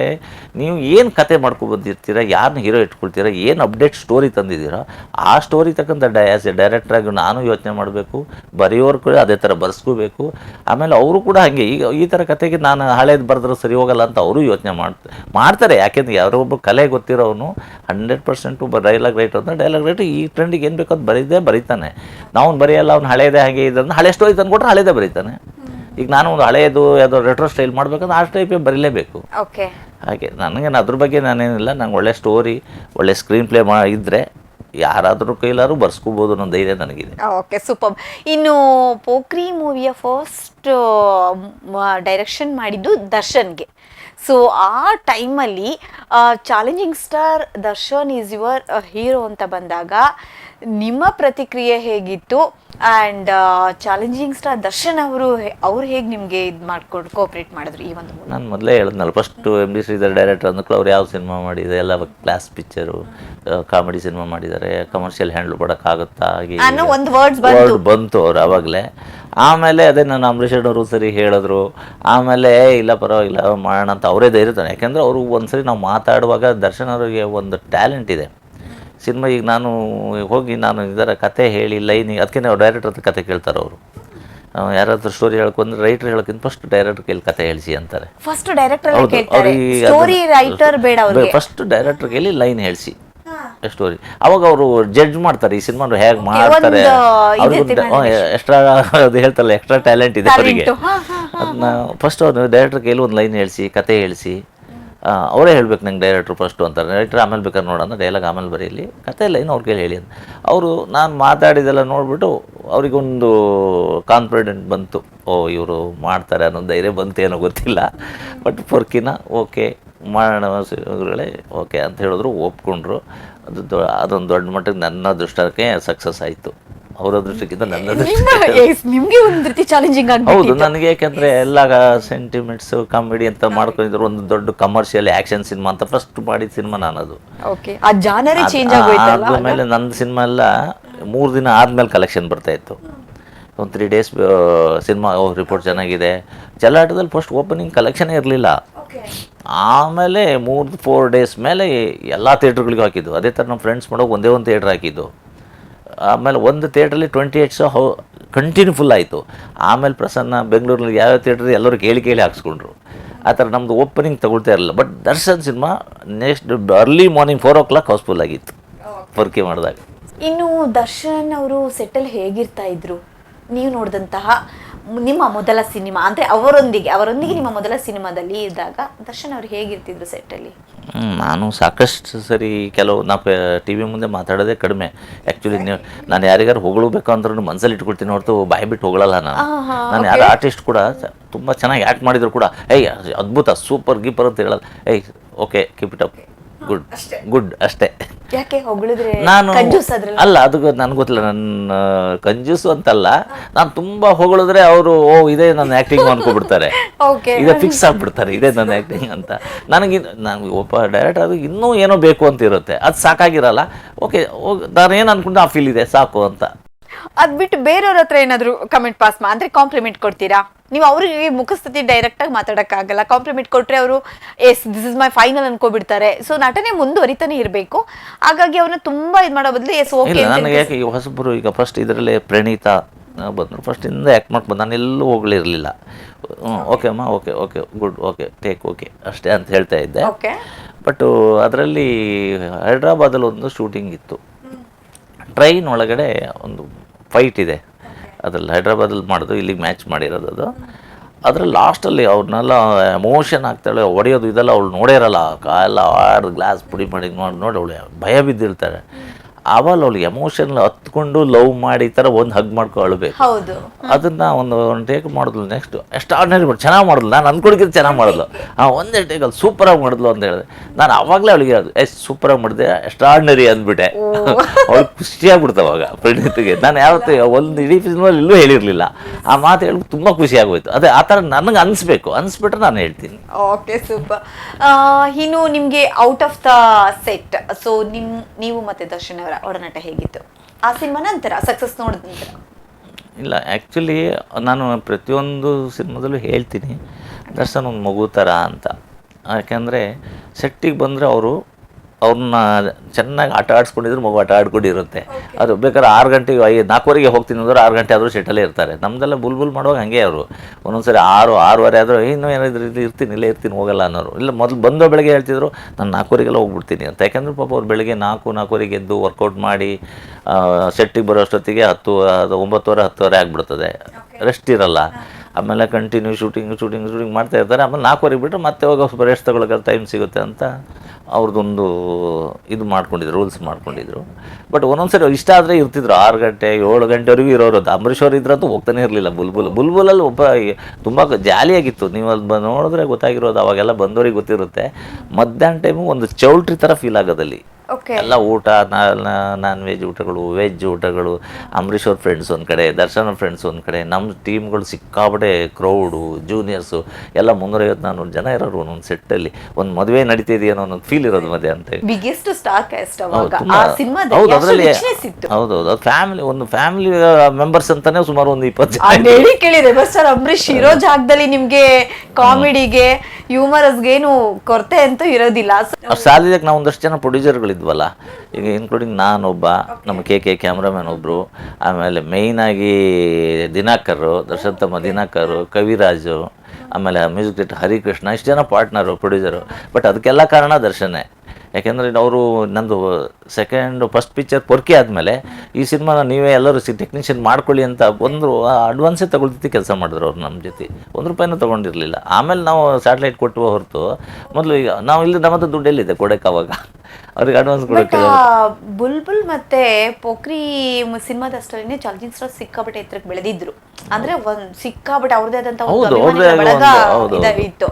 ನೀವು ಏನು ಕತೆ ಮಾಡ್ಕೊ ಬಂದಿರ್ತೀರ ಯಾರನ್ನ ಹೀರೋ ಇಟ್ಕೊಳ್ತೀರಾ, ಏನು ಅಪ್ಡೇಟ್ ಸ್ಟೋರಿ ತಂದಿದ್ದೀರಾ, ಆ ಸ್ಟೋರಿ ತಕ್ಕಂಥ ಡೈ ಆ್ಯಸ್ ಎ ಡೈರೆಕ್ಟ್ರಾಗಿ ನಾನು ಯೋಚನೆ ಮಾಡಬೇಕು, ಬರೆಯೋರು ಕೂಡ ಅದೇ ಥರ ಬರ್ಸ್ಕೋಬೇಕು. ಆಮೇಲೆ ಅವರು ಕೂಡ ಹಾಗೆ, ಈಗ ಈ ಥರ ಕತೆಗೆ ನಾನು ಹಳೇದು ಬರೆದ್ರೆ ಸರಿ ಹೋಗಲ್ಲ ಅಂತ ಅವರು ಯೋಚನೆ ಮಾಡ್ತಾರೆ ಮಾಡ್ತಾರೆ. ಯಾಕೆಂದ್ರೆ ಯಾರೋ ಒಬ್ಬ ಕಲೆ ಗೊತ್ತಿರೋನು ಹಂಡ್ರೆಡ್ ಪರ್ಸೆಂಟ್ ಒಬ್ಬ ಡೈಲಾಗ್ ರೈಟರ್ ಅಂದರೆ ಡೈಲಾಗ್ ರೈಟರ್ ಈ ಟ್ರೆಂಡಿಗೆ ಏನು ಬೇಕೋ ಅದು ಬರೀದೇ ಬರೀತಾನೆ. ನಾವು ಬರೆಯಲ್ಲ, ಅವ್ನು ಹಳೇದೇ ಹಾಗೆ ಇದ್ದಂದ್ರೆ ಹಳೆ ಸ್ಟೋರಿ ತಂದ್ಕೊಟ್ರೆ ಹಳೇದೇ ಬರೀತಾನೆ. ಈಗ ನಾನು ಒಂದು ಹಳೆಯದು ಯಾವುದೋ ರೆಟ್ರೋ ಸ್ಟೈಲ್ ಮಾಡಬೇಕಂದ್ರೆ ಆ ಟೈಪೇ ಬರೀಲೇಬೇಕು. ಓಕೆ ಹಾಗೆ ನನಗೇನು ಅದ್ರ ಬಗ್ಗೆ ನಾನೇನಿಲ್ಲ ನಂಗೆ ಒಳ್ಳೆ ಸ್ಟೋರಿ ಒಳ್ಳೆ ಸ್ಕ್ರೀನ್ ಪ್ಲೇ ಮಾ ಇದ್ದರೆ ಯಾರಾದರೂ ಕೈಲಾದ್ರೂ ಬರ್ಸ್ಕೋಬೋದು ಅನ್ನೋ ಧೈರ್ಯ ನನಗಿದೆ. ಓಕೆ ಸೂಪರ್ ಇನ್ನು ಪೋಖ್ರಿ ಮೂವಿಯ ಫಸ್ಟ್ ಡೈರೆಕ್ಷನ್ ಮಾಡಿದ್ದು ದರ್ಶನ್ಗೆ. ಸೊ ಆ ಟೈಮಲ್ಲಿ challenging star Darshan is your hero ಅಂತ ಬಂದಾಗ ನಿಮ್ಮ ಪ್ರತಿಕ್ರಿಯೆ ಹೇಗಿತ್ತು? ಆ್ಯಂಡ್ ಚಾಲೆಂಜಿಂಗ್ ಸ್ಟಾರ್ ದರ್ಶನ್ ಅವರು ಅವ್ರು ಹೇಗೆ ನಿಮಗೆ ಇದು ಮಾಡ್ಕೊಂಡು ಕೋಆಪ್ರೇಟ್ ಮಾಡಿದ್ರು ಈ ಒಂದು ನಾನು ಮೊದಲೇ ಹೇಳಿದ್ನಲ್ಲ first M D Shridhar director ಅಂದ್ಕೊಳ್ಳಿ ಅವ್ರು ಯಾವ ಸಿನಿಮಾ ಮಾಡಿದೆ ಎಲ್ಲ ಕ್ಲಾಸ್ ಪಿಕ್ಚರು ಕಾಮಿಡಿ ಸಿನಿಮಾ ಮಾಡಿದ್ದಾರೆ ಕಮರ್ಷಿಯಲ್ ಹ್ಯಾಂಡ್ಲ್ ಮಾಡೋಕ್ಕಾಗುತ್ತಾ ಹಾಗೆ ಅನ್ನೋ ಒಂದು ವರ್ಡ್ಸ್ ಬಂತು. ಬಂತು ಅವ್ರು ಆವಾಗಲೇ ಆಮೇಲೆ ಅದೇ ನಾನು ಅಂಬರೀಷ್ ಅವರು ಸರಿ ಹೇಳಿದ್ರು. ಆಮೇಲೆ ಇಲ್ಲ ಪರವಾಗಿಲ್ಲ ಮಾಡೋಣ ಅಂತ. ಅವರೇ ಧೈರ್ಯ ತಾನೆ. ಯಾಕೆಂದರೆ ಅವರು ಒಂದ್ಸರಿ ನಾವು ಮಾತಾಡುವಾಗ ದರ್ಶನ್ ಅವರಿಗೆ ಒಂದು ಟ್ಯಾಲೆಂಟ್ ಇದೆ. ಸಿನಿಮಾ ಈಗ ನಾನು ಹೋಗಿ ನಾನು ಇದರ ಕತೆ ಹೇಳಿ ಲೈನ್ ಅದಕ್ಕೆ ಅವ್ರು ಡೈರೆಕ್ಟರ್ ಹತ್ರ ಕತೆ ಕೇಳ್ತಾರೆ ಅವರು. ಯಾರಾದ್ರೂ ಸ್ಟೋರಿ ಹೇಳ್ಕೊಂಡ್ರೆ ರೈಟರ್ ಹೇಳೋಕ್ಕಿಂತ ಫಸ್ಟ್ ಡೈರೆಕ್ಟರ್ ಕೈಲಿ ಕತೆ ಹೇಳಿಸಿ ಅಂತಾರೆ. ಫಸ್ಟ್ ಡೈರೆಕ್ಟರ್ ಹೌದು ಕೇಳ್ತಾರೆ. ಅವ್ರಿಗೆ ಸ್ಟೋರಿ ರೈಟರ್ ಬೇಡ ಅವ್ರಿಗೆ. ಫಸ್ಟ್ ಡೈರೆಕ್ಟರ್ ಕೈಲಿ ಲೈನ್ ಹೇಳಿಸಿ. ಸ್ಟೋರಿ ಅವಾಗ ಅವರು ಜಡ್ಜ್ ಮಾಡ್ತಾರೆ ಈ ಸಿನಿಮಾ ಹೇಗೆ ಮಾಡ್ತಾರೆ? ಎಕ್ಸ್ಟ್ರಾ ಅದು ಹೇಳ್ತಾರಲ್ಲ ಎಕ್ಸ್ಟ್ರಾ ಟ್ಯಾಲೆಂಟ್ ಇದೆ ಅವರಿಗೆ. ಅದನ್ನ ಫಸ್ಟ್ ಅವ್ರು ಡೈರೆಕ್ಟರ್ ಕೈಲಿ ಒಂದು ಲೈನ್ ಹೇಳಿಸಿ ಕತೆ ಹೇಳಿಸಿ. ಅವರೇ ಹೇಳ್ಬೇಕು ನಂಗೆ ಡೈರೆಕ್ಟರ್ ಫಸ್ಟು ಅಂತಾರೆ ಡೈರೆಕ್ಟರ್ ಆಮೇಲೆ ಬೇಕಾದ್ರೆ ನೋಡೋಣ ಡೈಲಾಗ್ ಆಮೇಲೆ ಬರೀಲಿ. ಕತೆ ಲೈನ್ ಅವ್ರ ಕೈಲಿ ಹೇಳಿ ಅಂತ. ಅವರು ನಾನು ಮಾತಾಡಿದೆಲ್ಲ ನೋಡಿಬಿಟ್ಟು ಅವರಿಗೊಂದು ಕಾನ್ಫಿಡೆಂಟ್ ಬಂತು. ಓ ಇವರು ಮಾಡ್ತಾರೆ ಅನ್ನೋ ಧೈರ್ಯ ಬಂತೇನೋ ಗೊತ್ತಿಲ್ಲ. ಬಟ್ ಫರ್ಕಿನ ಓಕೆ ಮಾಡೋಣ ಓಕೆ ಅಂತ ಹೇಳಿದ್ರು ಒಪ್ಕೊಂಡ್ರು. ಅದು ಅದೊಂದು ದೊಡ್ಡ ಮಟ್ಟಕ್ಕೆ ನನ್ನ ದೃಷ್ಟಕ್ಕೆ ಸಕ್ಸಸ್ ಆಯಿತು. ಅವರ ದೃಷ್ಟಕ್ಕಿಂತ ನನ್ನ ನಿಮಗೆ ಒಂದ್ ರೀತಿ ಚಾಲೆಂಜಿಂಗ್ ಹೌದು ನನಗೆ ಯಾಕೆಂದ್ರೆ ಎಲ್ಲ ಸೆಂಟಿಮೆಂಟ್ಸ್ ಕಾಮಿಡಿ ಅಂತ ಮಾಡ್ಕೊಂಡಿದ್ರು ಒಂದು ದೊಡ್ಡ ಕಮರ್ಷಿಯಲ್ ಆಕ್ಷನ್ ಸಿನಿಮಾ ಅಂತ ಫಸ್ಟ್ ಮಾಡಿದ ಸಿನಿಮಾ ಅದು ಓಕೆ ಆ ಜಾನರೇ ಚೇಂಜ್ ಆಗೋಯ್ತಲ್ಲ ಮೇಲೆ ನನ್ನ ಸಿನಿಮಾ ಎಲ್ಲ ಮೂರು ದಿನ ಆದ್ಮೇಲೆ ಕಲೆಕ್ಷನ್ ಬರ್ತಾ ಇತ್ತು. ಒಂದು ತ್ರೀ ಡೇಸ್ ಸಿನಿಮಾ ರಿಪೋರ್ಟ್ ಚೆನ್ನಾಗಿದೆ. ಜಲಾಟದಲ್ಲಿ ಫಸ್ಟ್ ಓಪನಿಂಗ್ ಕಲೆಕ್ಷನೇ ಇರಲಿಲ್ಲ. ಆಮೇಲೆ ಮೂರು ಫೋರ್ ಡೇಸ್ ಮೇಲೆ ಎಲ್ಲ ಥಿಯೇಟ್ರ್ಗಳಿಗೂ ಹಾಕಿದ್ದು. ಅದೇ ಥರ ನಮ್ಮ ಫ್ರೆಂಡ್ಸ್ ಮಾಡೋ ಒಂದೇ ಒಂದು ಥಿಯೇಟ್ರ್ ಹಾಕಿದ್ದು. ಆಮೇಲೆ ಒಂದು ಥಿಯೇಟ್ರಲ್ಲಿ ಟ್ವೆಂಟಿ ಏಟ್ ಶೋ ಹೌ ಕಂಟಿನ್ಯೂ ಫುಲ್ ಆಯಿತು. ಆಮೇಲೆ ಪ್ರಸನ್ನ ಬೆಂಗಳೂರಲ್ಲಿ ಯಾವ್ಯಾವ ಥಿಯೇಟ್ರ್ ಎಲ್ಲರೂ ಕೇಳಿ ಕೇಳಿ ಹಾಕ್ಸ್ಕೊಂಡ್ರು. ಆ ಥರ ನಮ್ಮದು ಓಪನಿಂಗ್ ತಗೊಳ್ತಾ ಇರಲಿಲ್ಲ. But Darshan cinema next early morning four o'clock housefull ಆಗಿತ್ತು. ಪರ್ಕೆ ಮಾಡಿದಾಗ. ಇನ್ನು ದರ್ಶನ್ ಅವರು ಸೆಟಲ್ ಹೇಗಿರ್ತಾ ಇದ್ರು? ನೀವು ನೋಡಿದಂತಹ ನಿಮ್ಮ ಮೊದಲ ಸಿನಿಮಾ ಅಂದ್ರೆ ಅವರೊಂದಿಗೆ ಅವರೊಂದಿಗೆ ನಿಮ್ಮ ಮೊದಲ ಸಿನಿಮಾದಲ್ಲಿ ಇದ್ದಾಗ ದರ್ಶನ್ ಅವರು ಹೇಗಿರ್ತಿದ್ರು ಸೆಟ್ಟಲ್ಲಿ ನಾನು ಸಾಕಷ್ಟು ಸರಿ ಕೆಲವು ನಾ ಟಿ ವಿ ಮುಂದೆ ಮಾತಾಡೋದೇ ಕಡಿಮೆ. ಆ್ಯಕ್ಚುಲಿ ನೀವು ನಾನು ಯಾರಿಗಾರು ಹೊಗಳಬೇಕು ಅಂದ್ರೂ ಮನಸ್ಸಲ್ಲಿ ಇಟ್ಕೊಳ್ತೀನಿ ಹೊರತು ಬಾಯಿ ಬಿಟ್ಟು ಹೊಗಳಲ್ಲ ನಾನು. ನಾನು ಯಾರು ಆರ್ಟಿಸ್ಟ್ ಕೂಡ ತುಂಬ ಚೆನ್ನಾಗಿ ಆ್ಯಕ್ಟ್ ಮಾಡಿದ್ರು ಕೂಡ ಏಯ್ ಅದ್ಭುತ ಸೂಪರ್ ಗೀಪರ್ ಅಂತ ಹೇಳಲ್ಲ. Hey okay keep it up good good ಅಷ್ಟೇ. ಯಾಕೆ ಹೊಗಳಿದ್ರೆ ನಾನು ಅಲ್ಲ ಅದು ನನಗೆ ಗೊತ್ತಿಲ್ಲ. ನನ್ನ ಕಂಜೂಸು ಅಂತಲ್ಲ ನಾನು ತುಂಬಾ ಹೊಗಳಿದ್ರೆ ಅವರು ಓ ಇದೇ ನನ್ನ ಆಕ್ಟಿಂಗ್ ಅನ್ಕೊಬಿಡ್ತಾರೆ *laughs* ಇದೇ ಫಿಕ್ಸ್ ಆಗ್ಬಿಡ್ತಾರೆ ಇದೇ ನನ್ನ ಆಕ್ಟಿಂಗ್ ಅಂತ. ನನಗೆ ನಾನು ಒಬ್ಬ ಡೈರೆಕ್ಟರ್ ಅದು ಇನ್ನೂ ಏನೋ ಬೇಕು ಅಂತ ಇರುತ್ತೆ. ಅದು ಸಾಕಾಗಿರಲ್ಲ. ಓಕೆ ನಾನು ಏನು ಅನ್ಕೊಂಡು ಆ ಫೀಲ್ ಇದೆ ಸಾಕು ಅಂತ. ಅದ್ ಬಿಟ್ಟು ಬೇರೆಯವ್ರ ಹತ್ರ ಏನಾದ್ರು ಕಮೆಂಟ್ ಪಾಸ್ ಮಾ ಅಂದ್ರೆ ಕಾಂಪ್ಲಿಮೆಂಟ್ ಕೊಡ್ತೀರಾ? ನೀವು ಅವ್ರಿಗೆ ಮುಖಸ್ಥಿತಿ ಡೈರೆಕ್ಟ್ ಆಗಿ ಮಾತಾಡಕ್ಕಾಗಲ್ಲ. ಕಾಂಪ್ಲಿಮೆಂಟ್ ಕೊಟ್ರೆ ಅವರು yes this is my final ಅನ್ಕೋಬಿಡ್ತಾರೆ. So ನಟನೆ ಮುಂದುವರಿತಾನೆ ಇರಬೇಕು. ಹಾಗಾಗಿ ಅವ್ರನ್ನ ತುಂಬಾ ಇದು ಮಾಡೋ ಬದಲು ಎಸ್ ಓಕೆ ಇಲ್ಲ ನನಗೆ ಯಾಕೆ ಈ ಹೊಸಬ್ರು ಈಗ ಫಸ್ಟ್ ಇದರಲ್ಲಿ ಪ್ರಣೀತಾ ಬಂದರು. ಫಸ್ಟಿಂದ ಆ್ಯಕ್ಟ್ ಮಾಡ್ಕೊಂಡು ನಾನು ಎಲ್ಲೂ ಹೋಗ್ಲಿರಲಿಲ್ಲ. ಓಕೆ ಅಮ್ಮ okay okay good okay take okay ಅಷ್ಟೇ ಅಂತ ಹೇಳ್ತಾ ಇದ್ದೆ. ಓಕೆ ಬಟ್ ಅದರಲ್ಲಿ ಹೈದ್ರಾಬಾದಲ್ಲಿ ಒಂದು ಶೂಟಿಂಗ್ ಇತ್ತು ಟ್ರೈನ್ ಒಳಗಡೆ ಒಂದು ಫೈಟ್ ಇದೆ. ಅದ್ರಲ್ಲಿ ಹೈದ್ರಾಬಾದಲ್ಲಿ ಮಾಡೋದು, ಇಲ್ಲಿಗೆ ಮ್ಯಾಚ್ ಮಾಡಿರೋದು ಅದು. ಅದ್ರಲ್ಲಿ ಲಾಸ್ಟಲ್ಲಿ ಅವ್ರನ್ನೆಲ್ಲ ಎಮೋಷನ್ ಆಗ್ತಾಳೆ, ಹೊಡೆಯೋದು ಇದೆಲ್ಲ ಅವಳು ನೋಡಿರಲ್ಲ ಕಾಯೆಲ್ಲ ಆಡ್ ಗ್ಲಾಸ್ ಪುಡಿ ಮಾಡಿ, ನೋಡಿ ನೋಡಿ, ಅವಳು ಭಯ ಬಿದ್ದಿರ್ತಾಳೆ ಆವಾಗ ಅವ್ಳು ಎಮೋಷನ್ ಹತ್ಕೊಂಡು ಲವ್ ಮಾಡಿ ತರ ಥರ ಒಂದು ಹಗ್ ಮಾಡ್ಕೊ ಅಳ್ಬೇಕು. ಹೌದು. ಅದನ್ನ ಒಂದು ಒಂದು ಟೇಕ್ ಮಾಡಿದ್ಲು ನೆಕ್ಸ್ಟ್ ಎಷ್ಟ್ ಆರ್ಡಿನರಿ ಮಾಡಿ ಚೆನ್ನಾಗಿ ಮಾಡಿದ್ಲು. ನಾನು ಅಂದ್ಕೊಳಕ್ಕಿಂತ ಚೆನ್ನಾಗಿ ಮಾಡಿದ್ಲು. ಆ ಒಂದೇ ಟೇಕಲ್ಲಿ ಸೂಪರಾಗಿ ಮಾಡಿದ್ಲು ಅಂತ ಹೇಳಿದೆ. ನಾನು ಅವಾಗಲೇ ಅವಳಿಗೆ ಅದು ಎಷ್ಟು ಸೂಪರಾಗಿ ಮಾಡಿದೆ ಎಷ್ಟು ಆರ್ಡಿನರಿ ಅಂದ್ಬಿಟ್ಟೆ *laughs* ಅವಳು ಖುಷಿಯಾಗ್ಬಿಡ್ತು ಅವಾಗ ಪ್ರಣೀತಿಗೆ. ನಾನು ಯಾವತ್ತೂ ಒಂದು ಇಡೀ ಫಿಲ್ಮಲ್ಲಿ ಇಲ್ಲೂ ಹೇಳಿರಲಿಲ್ಲ. ಆ ಮಾತು ಹೇಳ್ಬಿಟ್ಟು ತುಂಬ ಖುಷಿ ಆಗೋಯ್ತು. ಅದೇ ಆ ಥರ ನನಗೆ ಅನಿಸ್ಬೇಕು. ಅನಿಸ್ಬಿಟ್ರೆ ನಾನು ಹೇಳ್ತೀನಿ. ಓಕೆ ಸೂಪರ್ ಇನ್ನು ನಿಮ್ಗೆ out of the set so ನಿಮ್ ನೀವು ಮತ್ತೆ ದರ್ಶನ್ ಅವರ ಒಡನಾಟ ಹೇಗಿತ್ತು? ಆ ಸಿನಿಮಾ ನಂತರ ಸಕ್ಸಸ್ ನೋಡಿದ ನಂತರ? ಇಲ್ಲ ಆ್ಯಕ್ಚುಲಿ ನಾನು ಪ್ರತಿಯೊಂದು ಸಿನಿಮಾದಲ್ಲೂ ಹೇಳ್ತೀನಿ, ದರ್ಶನ್ ಒಂದು ಮಗು ಥರ ಅಂತ. ಯಾಕೆಂದರೆ ಸೆಟ್ಟಿಗೆ ಬಂದರೆ ಅವರು ಅವ್ರನ್ನ ಚೆನ್ನಾಗಿ ಆಟ ಆಡಿಸ್ಕೊಂಡಿದ್ರು ಮಗು ಆಟ ಆಡ್ಕೊಂಡಿರುತ್ತೆ. ಅದು ಬೇಕಾದ್ರೆ ಆರು ಗಂಟೆಗೆ ಐ ನಾಲ್ಕುವರೆಗೆ ಹೋಗ್ತೀನಿ ಅಂದ್ರೆ ಆರು ಗಂಟೆ ಆದರೂ ಸೆಟ್ಟಲ್ಲೇ ಇರ್ತಾರೆ. ನಮ್ದೆಲ್ಲ ಬುಲ್ ಬುಲ್ ಮಾಡುವಾಗ ಹಂಗೆ ಅವರು. ಒಂದೊಂದ್ಸರಿ ಆರು, ಆರೂವರೆ ಆದರೂ ಇನ್ನೂ ಏನಾದ್ರು ಇರ್ತೀನಿ, ಇಲ್ಲೇ ಇರ್ತೀನಿ, ಹೋಗಲ್ಲ ಅನ್ನೋರು. ಇಲ್ಲ ಮೊದಲು ಬಂದೋ ಬೆಳಗ್ಗೆ ಹೇಳ್ತಿದ್ರು, ನಾನು ನಾಲ್ಕುವರೆಗೆಲ್ಲ ಹೋಗ್ಬಿಡ್ತೀನಿ ಅಂತ. ಯಾಕಂದ್ರೆ ಪಾಪ ಅವ್ರು ಬೆಳಗ್ಗೆ ನಾಲ್ಕು, ನಾಲ್ಕುವರೆಗೆ ಎದ್ದು ವರ್ಕೌಟ್ ಮಾಡಿ ಸೆಟ್ಟಿಗೆ ಬರೋ ಅಷ್ಟೊತ್ತಿಗೆ ಹತ್ತು ಒಂಬತ್ತುವರೆ, ಹತ್ತುವರೆ ಆಗಿಬಿಡ್ತದೆ. ರೆಸ್ಟ್ ಇರಲ್ಲ. ಆಮೇಲೆ ಕಂಟಿನ್ಯೂ ಶೂಟಿಂಗ್ ಶೂಟಿಂಗ್ ಶೂಟಿಂಗ್ ಮಾಡ್ತಾ ಇರ್ತಾರೆ. ಆಮೇಲೆ ನಾಲ್ಕುವರೆಗೆ ಬಿಟ್ಟರೆ ಮತ್ತೆ ಹೋಗಿ ಸ್ವಲ್ಪ ರೆಸ್ಟ್ ತೊಗೊಳಕ್ಕೆ ಟೈಮ್ ಸಿಗುತ್ತೆ ಅಂತ ಅವ್ರದ್ದೊಂದು ಇದು ಮಾಡ್ಕೊಂಡಿದ್ರು ರೂಲ್ಸ್ ಮಾಡ್ಕೊಂಡಿದ್ರು. ಬಟ್ ಒಂದೊಂದ್ಸರಿ ಇಷ್ಟ ಆದರೆ ಇರ್ತಿದ್ರು. ಆರು ಗಂಟೆ, ಏಳು ಗಂಟೆವರೆಗೂ ಇರೋರು ಅಂಬರೀಷ್ ಅವ್ರು ಇದ್ರಂತೂ ಹೋಗ್ತಾನೆ ಇರಲಿಲ್ಲ. ಬುಲ್ಬುಲ್, ಬುಲ್ಬುಲಲ್ಲಿ ಒಬ್ಬ ತುಂಬ ಜಾಲಿಯಾಗಿತ್ತು. ನೀವು ಅಲ್ಲಿ ನೋಡಿದ್ರೆ ಗೊತ್ತಾಗಿರೋದು ಅವಾಗೆಲ್ಲ ಬಂದವರಿಗೆ ಗೊತ್ತಿರುತ್ತೆ. ಮಧ್ಯಾಹ್ನ ಟೈಮು ಒಂದು ಚೌಲ್ಟ್ರಿ ಥರ ಫೀಲ್ ಆಗೋದಲ್ಲಿ ಎಲ್ಲ ಊಟ ನಾನ್ ವೆಜ್ ಊಟಗಳು ವೆಜ್ ಊಟಗಳು ಅಂಬರೀಶ್ ಅವ್ರ ಫ್ರೆಂಡ್ಸ್ ಒಂದ್ ಕಡೆ ದರ್ಶನ್ ಫ್ರೆಂಡ್ಸ್ ಒಂದ್ ಕಡೆ ನಮ್ಮ ಟೀಮ್ಗಳು ಸಿಕ್ಕಾಬಡೆ ಕ್ರೌಡು ಜೂನಿಯರ್ಸು ಎಲ್ಲ ಮುನ್ನೂರೈವತ್ತು ನಾನ್ನೂರು ಜನ ಇರೋರು ಒಂದೊಂದು ಸೆಟ್ಟಲ್ಲಿ ಒಂದು ಮದುವೆ ನಡೀತಿದೆಯೋ ಅನ್ನೋ ಫೀಲ್ ಇರೋದು ಮದುವೆ ಅಂತ ಹೌದು, ಅದರಲ್ಲಿ ಹೌದೌದು ಫ್ಯಾಮಿಲಿ ಒಂದು ಫ್ಯಾಮಿಲಿ ಮೆಂಬರ್ಸ್ ಅಂತಾನೆ ಸುಮಾರು ಒಂದು ಇಪ್ಪತ್ತು. ಹೇಳಿ ಕೇಳಿದೆ ಸರ್ ಅಂಬರೀಷ್ ಇರೋ ಜಾಗದಲ್ಲಿ ನಿಮ್ಗೆ ಕಾಮಿಡಿಗೆ ಹ್ಯೂಮರಸ್ಗೇನು ಕೊರತೆ ಅಂತೂ ಇರೋದಿಲ್ಲ. ಸಾಲಿದಾಗ ನಾವು ಒಂದಷ್ಟು ಜನ ಪ್ರೊಡ್ಯೂಸರ್ಗಳಿದ್ವಲ್ಲ ಈಗ ಇನ್ಕ್ಲೂಡಿಂಗ್ ನಾನೊಬ್ಬ ನಮ್ಮ ಕೆ ಕೆ ಕ್ಯಾಮ್ರಾಮ್ಯಾನ್ ಒಬ್ಬರು ಆಮೇಲೆ ಮೇಯ್ನಾಗಿ ದಿನಾಕರು ದರ್ಶನ್ ತಮ್ಮ ದಿನಾಕರು ಕವಿರಾಜು ಆಮೇಲೆ ಮ್ಯೂಸಿಕ್ ಡೈರೆಕ್ಟರ್ ಹರಿಕೃಷ್ಣ ಇಷ್ಟು ಜನ ಪಾರ್ಟ್ನರು ಪ್ರೊಡ್ಯೂಸರು ಬಟ್ ಅದಕ್ಕೆಲ್ಲ ಕಾರಣ ದರ್ಶನೇ. ಯಾಕೆಂದರೆ ಅವರು ನಂದು ಸೆಕೆಂಡ್ ಫಸ್ಟ್ ಪಿಕ್ಚರ್ ಪೊರ್ಕಿ ಆದಮೇಲೆ ಈ ಸಿನಿಮಾನ ನೀವೇ ಎಲ್ಲರೂ ಸಿ ಟೆಕ್ನಿಷಿಯನ್ ಮಾಡ್ಕೊಳ್ಳಿ ಅಂತ ಒಂದು ಅಡ್ವಾನ್ಸೇ ತಗೊಳ್ತಿದ್ದು ಕೆಲಸ ಮಾಡಿದ್ರು ಅವ್ರು ನಮ್ಮ ಜೊತೆ. ಒಂದು ರೂಪಾಯಿನೂ ತೊಗೊಂಡಿರಲಿಲ್ಲ. ಆಮೇಲೆ ನಾವು ಸ್ಯಾಟಲೈಟ್ ಕೊಟ್ಟುವ ಹೊರತು ಮೊದಲು ಈಗ ನಾವು ಇಲ್ಲಿ ನಮ್ಮ ಹತ್ರ ದುಡ್ಡು ಎಲ್ಲಿದೆ? ಕೊಡೋಕೆ ಅವಾಗ. ಅವ್ರಿಗೆ ಅಡ್ವಾನ್ಸ್ ಕೊಡೋಕೆ ಕೊಡೋಕ್ಕೆ ಬುಲ್ಬುಲ್ ಮತ್ತೆ ಪೋಖ್ರಿ ಸಿನಿಮಾದಷ್ಟರಲ್ಲೇ ಸ್ಟಾರ್ ಸಿಕ್ಕಾಪಟ್ಟೆ ಎತ್ತರಕ್ಕೆ ಬೆಳೆದಿದ್ರು. ಅಂದ್ರೆ ಒಂದು ಸಿಕ್ಕಾಪಟ್ಟೆ ಅವ್ರದೇ ಆದಂತ ಒಂದು. ಇತ್ತು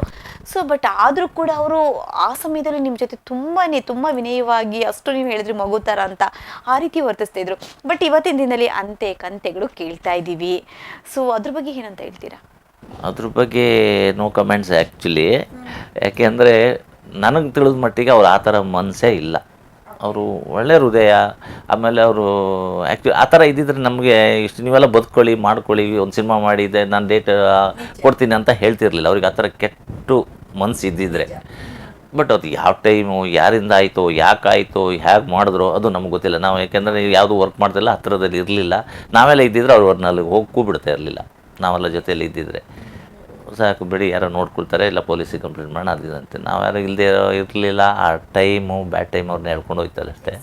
ಸೊ ಬಟ್ ಆದ್ರೂ ಕೂಡ ಅವರು ಆ ಸಮಯದಲ್ಲಿ ನಿಮ್ಮ ಜೊತೆ ತುಂಬಾನೇ, ತುಂಬಾ ವಿನಯವಾಗಿ ಅಷ್ಟು ನೀವು ಹೇಳಿದ್ರಿ ಮಗು ಥರ ಅಂತ ಆ ರೀತಿ ವರ್ತಿಸ್ತಾ ಇದ್ರು. ಬಟ್ ಇವತ್ತಿನ ದಿನದಲ್ಲಿ ಅಂತೆ ಕಂತೆಗಳು ಕೇಳ್ತಾ ಇದೀವಿ. ಸೊ ಅದ್ರ ಬಗ್ಗೆ ಏನಂತ ಹೇಳ್ತೀರಾ? ಅದ್ರ ಬಗ್ಗೆ ನೋ ಕಮೆಂಟ್ಸ್ ಆ್ಯಕ್ಚುಲಿ ಯಾಕೆಂದರೆ ನನಗೆ ತಿಳಿದ ಮಟ್ಟಿಗೆ ಅವ್ರು ಆ ಥರ ಮನಸ್ಸೇ ಇಲ್ಲ. ಅವರು ಒಳ್ಳೆ ಹೃದಯ, ಆಮೇಲೆ ಅವರು ಆ್ಯಕ್ಚುಲಿ ಆ ಥರ ಇದ್ದಿದ್ರೆ ನಮಗೆ ಇಷ್ಟು ನೀವೆಲ್ಲ ಬದುಕೊಳ್ಳಿ, ಮಾಡ್ಕೊಳ್ಳಿ, ಒಂದು ಸಿನಿಮಾ ಮಾಡಿದೆ ನಾನು ಡೇಟ್ ಕೊಡ್ತೀನಿ ಅಂತ ಹೇಳ್ತಿರ್ಲಿಲ್ಲ. ಅವ್ರಿಗೆ ಆ ಥರ ಕೆಟ್ಟು ಮನಸ್ಸು ಇದ್ದಿದ್ರೆ. ಬಟ್ ಅದು ಯಾವ ಟೈಮು ಯಾರಿಂದ ಆಯಿತು, ಯಾಕೆ ಆಯಿತು ಹೇಗೆ ಮಾಡಿದ್ರು, ಅದು ನಮ್ಗೆ ಗೊತ್ತಿಲ್ಲ. ನಾವು ಯಾಕೆಂದರೆ ಯಾವುದು ವರ್ಕ್ ಮಾಡ್ತಿಲ್ಲ ಹತ್ತಿರದಲ್ಲಿ ಇರಲಿಲ್ಲ. ನಾವೆಲ್ಲ ಇದ್ದಿದ್ರೆ ಅವ್ರು ಅವ್ರನ್ನ ಹೋಗಿ ಬಿಡ್ತಾ ಇರಲಿಲ್ಲ. ನಾವೆಲ್ಲ ಜೊತೆಯಲ್ಲಿ ಇದ್ದಿದ್ರೆ. ಸಾಕು ಬಿಡಿ ಯಾರೋ ನೋಡ್ಕೊಳ್ತಾರೆ, ಇಲ್ಲ ಪೊಲೀಸಿಗೆ ಕಂಪ್ಲೇಂಟ್ ಮಾಡೋಣ ಅದಿದಂತೆ ನಾವು ಯಾರು ಇಲ್ಲದೆ ಇರಲಿಲ್ಲ, ಆ ಟೈಮು, ಬ್ಯಾಡ್ ಟೈಮ್ ಅವ್ರನ್ನ ಹೇಳ್ಕೊಂಡು ಹೋಗ್ತಾರೆ ಅಷ್ಟೇ.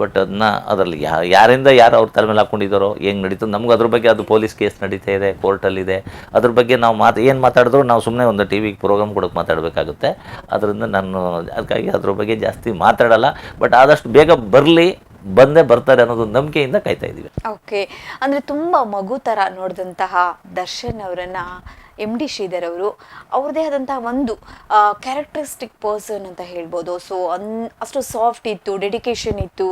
ಬಟ್ ಅದನ್ನ ಅದರಲ್ಲಿ ಯಾ ಯಾರಿಂದ ಯಾರು ಅವ್ರ ತಲೆ ಮೇಲೆ ಹಾಕ್ಕೊಂಡಿದ್ದಾರೋ ಹೆಂಗೆ ನಡೀತು ನಮ್ಗೆ ಅದ್ರ ಬಗ್ಗೆ ಅದು ಪೊಲೀಸ್ ಕೇಸ್ ನಡೀತಾ ಇದೆ, ಕೋರ್ಟಲ್ಲಿದೆ. ಅದ್ರ ಬಗ್ಗೆ ನಾವು ಮಾತು ಏನು ಮಾತಾಡಿದ್ರು, ನಾವು ಸುಮ್ಮನೆ ಒಂದು ಟಿ ವಿಗೆ ಪ್ರೋಗ್ರಾಮ್ ಕೊಡೋಕೆ ಮಾತಾಡಬೇಕಾಗುತ್ತೆ. ಅದರಿಂದ ನಾನು ಅದಕ್ಕಾಗಿ ಅದ್ರ ಬಗ್ಗೆ ಜಾಸ್ತಿ ಮಾತಾಡಲ್ಲ. ಬಟ್ ಆದಷ್ಟು ಬೇಗ ಬರಲಿ, ಬಂದೇ ಬರ್ತಾರೆ ಅನ್ನೋದು ನಂಬಿಕೆಯಿಂದ ಕಾಯ್ತಾ ಇದ್ದೀವಿ. ಓಕೆ ಅಂದ್ರೆ ತುಂಬಾ ಮಗು ಥರ ನೋಡಿದಂತಹ ದರ್ಶನ್ ಅವರನ್ನ ಎಂ ಡಿ ಶ್ರೀಧರ್ ಅವರು ಅವ್ರದೇ ಆದಂತಹ ಒಂದು ಕ್ಯಾರೆಕ್ಟರಿಸ್ಟಿಕ್ ಪರ್ಸನ್ ಅಂತ ಹೇಳ್ಬೋದು. ಸೊ ಅನ್, ಅಷ್ಟು ಸಾಫ್ಟ್ ಇತ್ತು ಡೆಡಿಕೇಶನ್ ಇತ್ತು.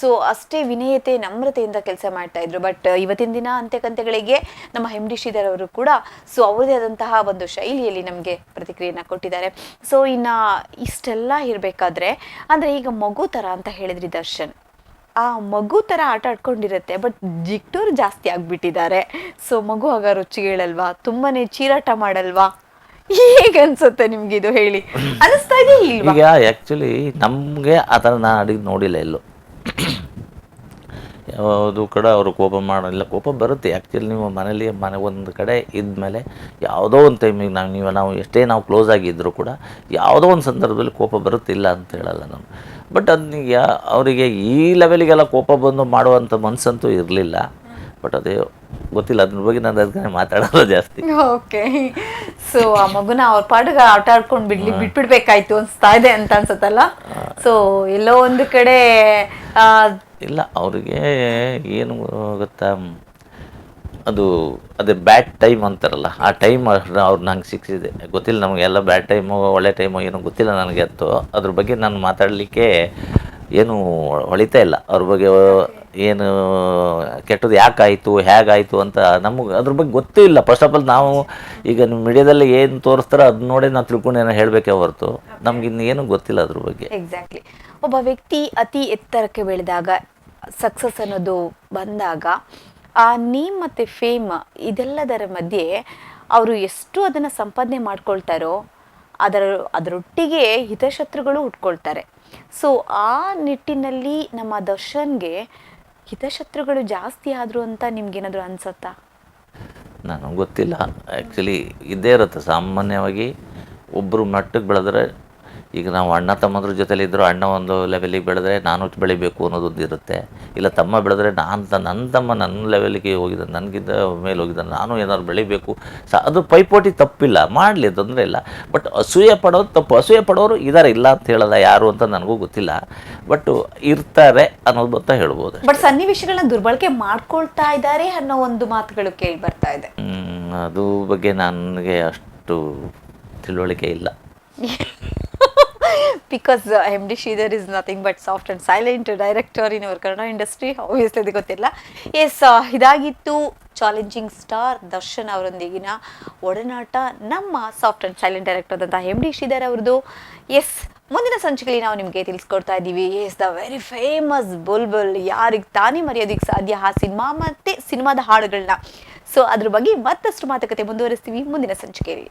ಸೊ ಅಷ್ಟೇ ವಿನಯತೆ, ನಮ್ರತೆಯಿಂದ ಕೆಲಸ ಮಾಡ್ತಾ ಇದ್ರು. ಬಟ್ ಇವತ್ತಿನ ದಿನ ಅಂತ್ಯಕಂತೆಗಳಿಗೆ ನಮ್ಮ ಎಂ ಡಿ ಶ್ರೀಧರ್ ಅವರು ಕೂಡ ಸೊ ಅವ್ರದೇ ಆದಂತಹ ಒಂದು ಶೈಲಿಯಲ್ಲಿ ನಮಗೆ ಪ್ರತಿಕ್ರಿಯೆಯನ್ನು ಕೊಟ್ಟಿದ್ದಾರೆ. ಸೊ ಇನ್ನು ಇಷ್ಟೆಲ್ಲ ಇರಬೇಕಾದ್ರೆ, ಅಂದರೆ ಈಗ ಮಗು ಥರ ಅಂತ ಹೇಳಿದ್ರಿ ದರ್ಶನ್. ಆ ಮಗು ತರ ಆಟ ಆಡ್ಕೊಂಡಿರತ್ತೆ ಬಟ್ ಜಿಟ್ಟೂರು ಜಾಸ್ತಿ ಆಗ್ಬಿಟ್ಟಿದ್ದಾರೆ. ಸೊ ಮಗು ಆಗ ರುಚಿಗೇಳಲ್ವಾ? ತುಂಬಾನೇ ಚೀರಾಟ ಮಾಡಲ್ವಾ? ಹೇಗನ್ಸುತ್ತೆ ನಿಮ್ಗೆ ಇದು ಹೇಳಿ? ಅನಿಸ್ತಾ ಇದೆಯಾ ಈಗ ಆ್ಯಕ್ಚುಲಿ ನಮಗೆ ಆ ಥರ ನಾನು ಅಡಿಗೆ ನೋಡಿಲ್ಲ ಎಲ್ಲೂ. ಯಾವುದು ಕೂಡ ಅವರು ಕೋಪ ಮಾಡಿಲ್ಲ. ಕೋಪ ಬರುತ್ತೆ. ಆ್ಯಕ್ಚುಲಿ ನೀವು ಮನೇಲಿ ಮನೆ ಒಂದು ಕಡೆ ಇದ್ಮೇಲೆ ಯಾವುದೋ ಒಂದು ಟೈಮಿಗೆ ನಾವು ನೀವು ನಾವು ಎಷ್ಟೇ ನಾವು ಕ್ಲೋಸ್ ಆಗಿದ್ದರೂ ಕೂಡ ಯಾವುದೋ ಒಂದು ಸಂದರ್ಭದಲ್ಲಿ ಕೋಪ ಬರುತ್ತಿಲ್ಲ ಅಂತ ಹೇಳಲ್ಲ ನಾನು. ಬಟ್ ಅದನ್ನ ಅವರಿಗೆ ಈ ಲೆವೆಲಿಗೆಲ್ಲ ಕೋಪ ಬಂದು ಮಾಡುವಂಥ ಮನಸ್ಸಂತೂ ಇರಲಿಲ್ಲ. ಬಟ್ ಅದೇ ಗೊತ್ತಿಲ್ಲ. ಅದ್ರ ಬಗ್ಗೆ ನಾನು ಅದಕ್ಕೆ ಮಾತಾಡೋದು ಜಾಸ್ತಿ. ಓಕೆ ಸೊ ಆ ಮಗುನ ಅವ್ರ ಪಾಡಿಗೆ ಆಟ ಆಡ್ಕೊಂಡು ಬಿಡ್ಲಿ ಬಿಟ್ಬಿಡ್ಬೇಕಾಯ್ತು ಅನ್ಸ್ತಾ ಇದೆ ಅಂತ ಅನ್ಸುತ್ತಲ್ಲ? ಸೊ ಎಲ್ಲೋ ಒಂದು ಕಡೆ ಇಲ್ಲ, ಅವರಿಗೆ ಏನು ಗೊತ್ತಾ? ಅದು, ಅದೇ ಬ್ಯಾಡ್ ಟೈಮ್ ಅಂತಾರಲ್ಲ, ಆ ಟೈಮ್ ಅವ್ರು ನಂಗೆ ಸಿಕ್ಕಿದೆ ಗೊತ್ತಿಲ್ಲ ನಮಗೆಲ್ಲ ಬ್ಯಾಡ್ ಟೈಮು ಒಳ್ಳೆ ಟೈಮು ಏನೋ ಗೊತ್ತಿಲ್ಲ ನನಗೆ ಅತ್ತು ಅದ್ರ ಬಗ್ಗೆ ನಾನು ಮಾತಾಡಲಿಕ್ಕೆ ಏನು ಹೊಳಿತಾ ಇಲ್ಲ. ಅವ್ರ ಬಗ್ಗೆ ಏನು ಕೆಟ್ಟದ್ದು ಯಾಕಾಯಿತು, ಹೇಗಾಯಿತು ಅಂತ ನಮಗೆ ಅದ್ರ ಬಗ್ಗೆ ಗೊತ್ತೂ ಇಲ್ಲ. ಫಸ್ಟ್ ಆಫ್ ಆಲ್ ನಾವು ಈಗ ಮೀಡಿಯಾದಲ್ಲಿ ಏನು ತೋರಿಸ್ತಾರೋ ಅದನ್ನ ನೋಡಿ ನಾವು ತಿಳ್ಕೊಂಡು ಏನೋ ಹೇಳಬೇಕೇ ಹೊರತು. ನಮ್ಗೆ ಇನ್ನೇನು ಗೊತ್ತಿಲ್ಲ ಅದ್ರ ಬಗ್ಗೆ. ಎಕ್ಸಾಕ್ಟ್ಲಿ ಒಬ್ಬ ವ್ಯಕ್ತಿ ಅತಿ ಎತ್ತರಕ್ಕೆ ಬೆಳೆದಾಗ ಸಕ್ಸಸ್ ಅನ್ನೋದು ಬಂದಾಗ, ಆ ನೀಮ್ ಮತ್ತು ಫೇಮ್ ಇದೆಲ್ಲದರ ಮಧ್ಯೆ, ಅವರು ಎಷ್ಟು ಅದನ್ನು ಸಂಪಾದನೆ ಮಾಡ್ಕೊಳ್ತಾರೋ ಅದರ, ಅದರೊಟ್ಟಿಗೆ ಹಿತಶತ್ರುಗಳು ಹುಟ್ಕೊಳ್ತಾರೆ ಸೊ ಆ ನಿಟ್ಟಿನಲ್ಲಿ ನಮ್ಮ ದರ್ಶನ್ಗೆ ಹಿತಶತ್ರುಗಳು ಜಾಸ್ತಿ ಆದರು ಅಂತ ನಿಮ್ಗೇನಾದರೂ ಅನ್ಸತ್ತಾ? ನನಗೆ ಗೊತ್ತಿಲ್ಲ. ಆ್ಯಕ್ಚುಲಿ ಇದ್ದೇ ಇರುತ್ತೆ. ಸಾಮಾನ್ಯವಾಗಿ ಒಬ್ಬರು ಮಟ್ಟಕ್ಕೆ ಬೆಳೆದ್ರೆ ಈಗ ನಾವು ಅಣ್ಣ ತಮ್ಮದ್ರ ಜೊತೆಲಿ ಇದ್ದರೂ ಅಣ್ಣ ಒಂದು ಲೆವೆಲಿಗೆ ಬೆಳೆದ್ರೆ ನಾನು ಬೆಳಿಬೇಕು ಅನ್ನೋದೊಂದು ಇರುತ್ತೆ. ಇಲ್ಲ ತಮ್ಮ ಬೆಳೆದ್ರೆ ನಾನು ತ ನನ್ನ ತಮ್ಮ ನನ್ನ ಲೆವೆಲಿಗೆ ಹೋಗಿದ್ದಾನೆ ನನಗಿಂತ ಮೇಲೆ ಹೋಗಿದ್ದಾನೆ ನಾನು ಏನಾದ್ರು ಬೆಳಿಬೇಕು. ಸ ಅದು ಪೈಪೋಟಿ ತಪ್ಪಿಲ್ಲ ಮಾಡಲಿ ತೊಂದರೆ ಇಲ್ಲ. ಬಟ್ ಅಸೂಯೆ ಪಡೋದು ತಪ್ಪು ಅಸೂಯೆ ಪಡೋರು ಇದ್ದಾರೆ ಇಲ್ಲ ಅಂತ ಹೇಳಲ್ಲ ಯಾರು ಅಂತ ನನಗೂ ಗೊತ್ತಿಲ್ಲ. ಬಟ್ ಇರ್ತಾರೆ ಅನ್ನೋದು ಅಂತ ಹೇಳ್ಬೋದು ಬಟ್ ಸನ್ನಿವೇಶಗಳನ್ನ ದುರ್ಬಳಕೆ ಮಾಡ್ಕೊಳ್ತಾ ಇದ್ದಾರೆ ಅನ್ನೋ ಒಂದು ಮಾತುಗಳು ಕೇಳಿ ಬರ್ತಾ ಇದೆ. ಅದು ಬಗ್ಗೆ ನನಗೆ ಅಷ್ಟು ತಿಳುವಳಿಕೆ ಇಲ್ಲ. *laughs* Because M D Shridhar is nothing but soft and silent director in our Kannada industry obviously ಅದು ಗೊತ್ತಿಲ್ಲ ಎಸ್ ಇದಾಗಿತ್ತು ಚಾಲೆಂಜಿಂಗ್ ಸ್ಟಾರ್ ದರ್ಶನ್ ಅವರೊಂದಿಗಿನ ಒಡನಾಟ ನಮ್ಮ ಸಾಫ್ಟ್ ಆ್ಯಂಡ್ ಸೈಲೆಂಟ್ ಡೈರೆಕ್ಟರ್ ಆದಂತಹ ಎಂ ಡಿ ಶ್ರೀಧರ್ ಅವ್ರದ್ದು ಎಸ್ ಮುಂದಿನ ಸಂಚಿಕೆಯಲ್ಲಿ ನಾವು ನಿಮಗೆ ತಿಳಿಸ್ಕೊಡ್ತಾ ಇದ್ದೀವಿ yes the very famous Bulbul ಯಾರಿಗೆ ತಾನೇ ಮರೆಯೋದಕ್ಕೆ ಸಾಧ್ಯ ಆ ಸಿನಿಮಾ ಮತ್ತೆ ಸಿನಿಮಾದ ಹಾಡುಗಳನ್ನ ಸೊ ಅದ್ರ ಬಗ್ಗೆ ಮತ್ತಷ್ಟು ಮಾತುಕತೆ ಮುಂದುವರಿಸ್ತೀವಿ ಮುಂದಿನ ಸಂಚಿಕೆಯಲ್ಲಿ.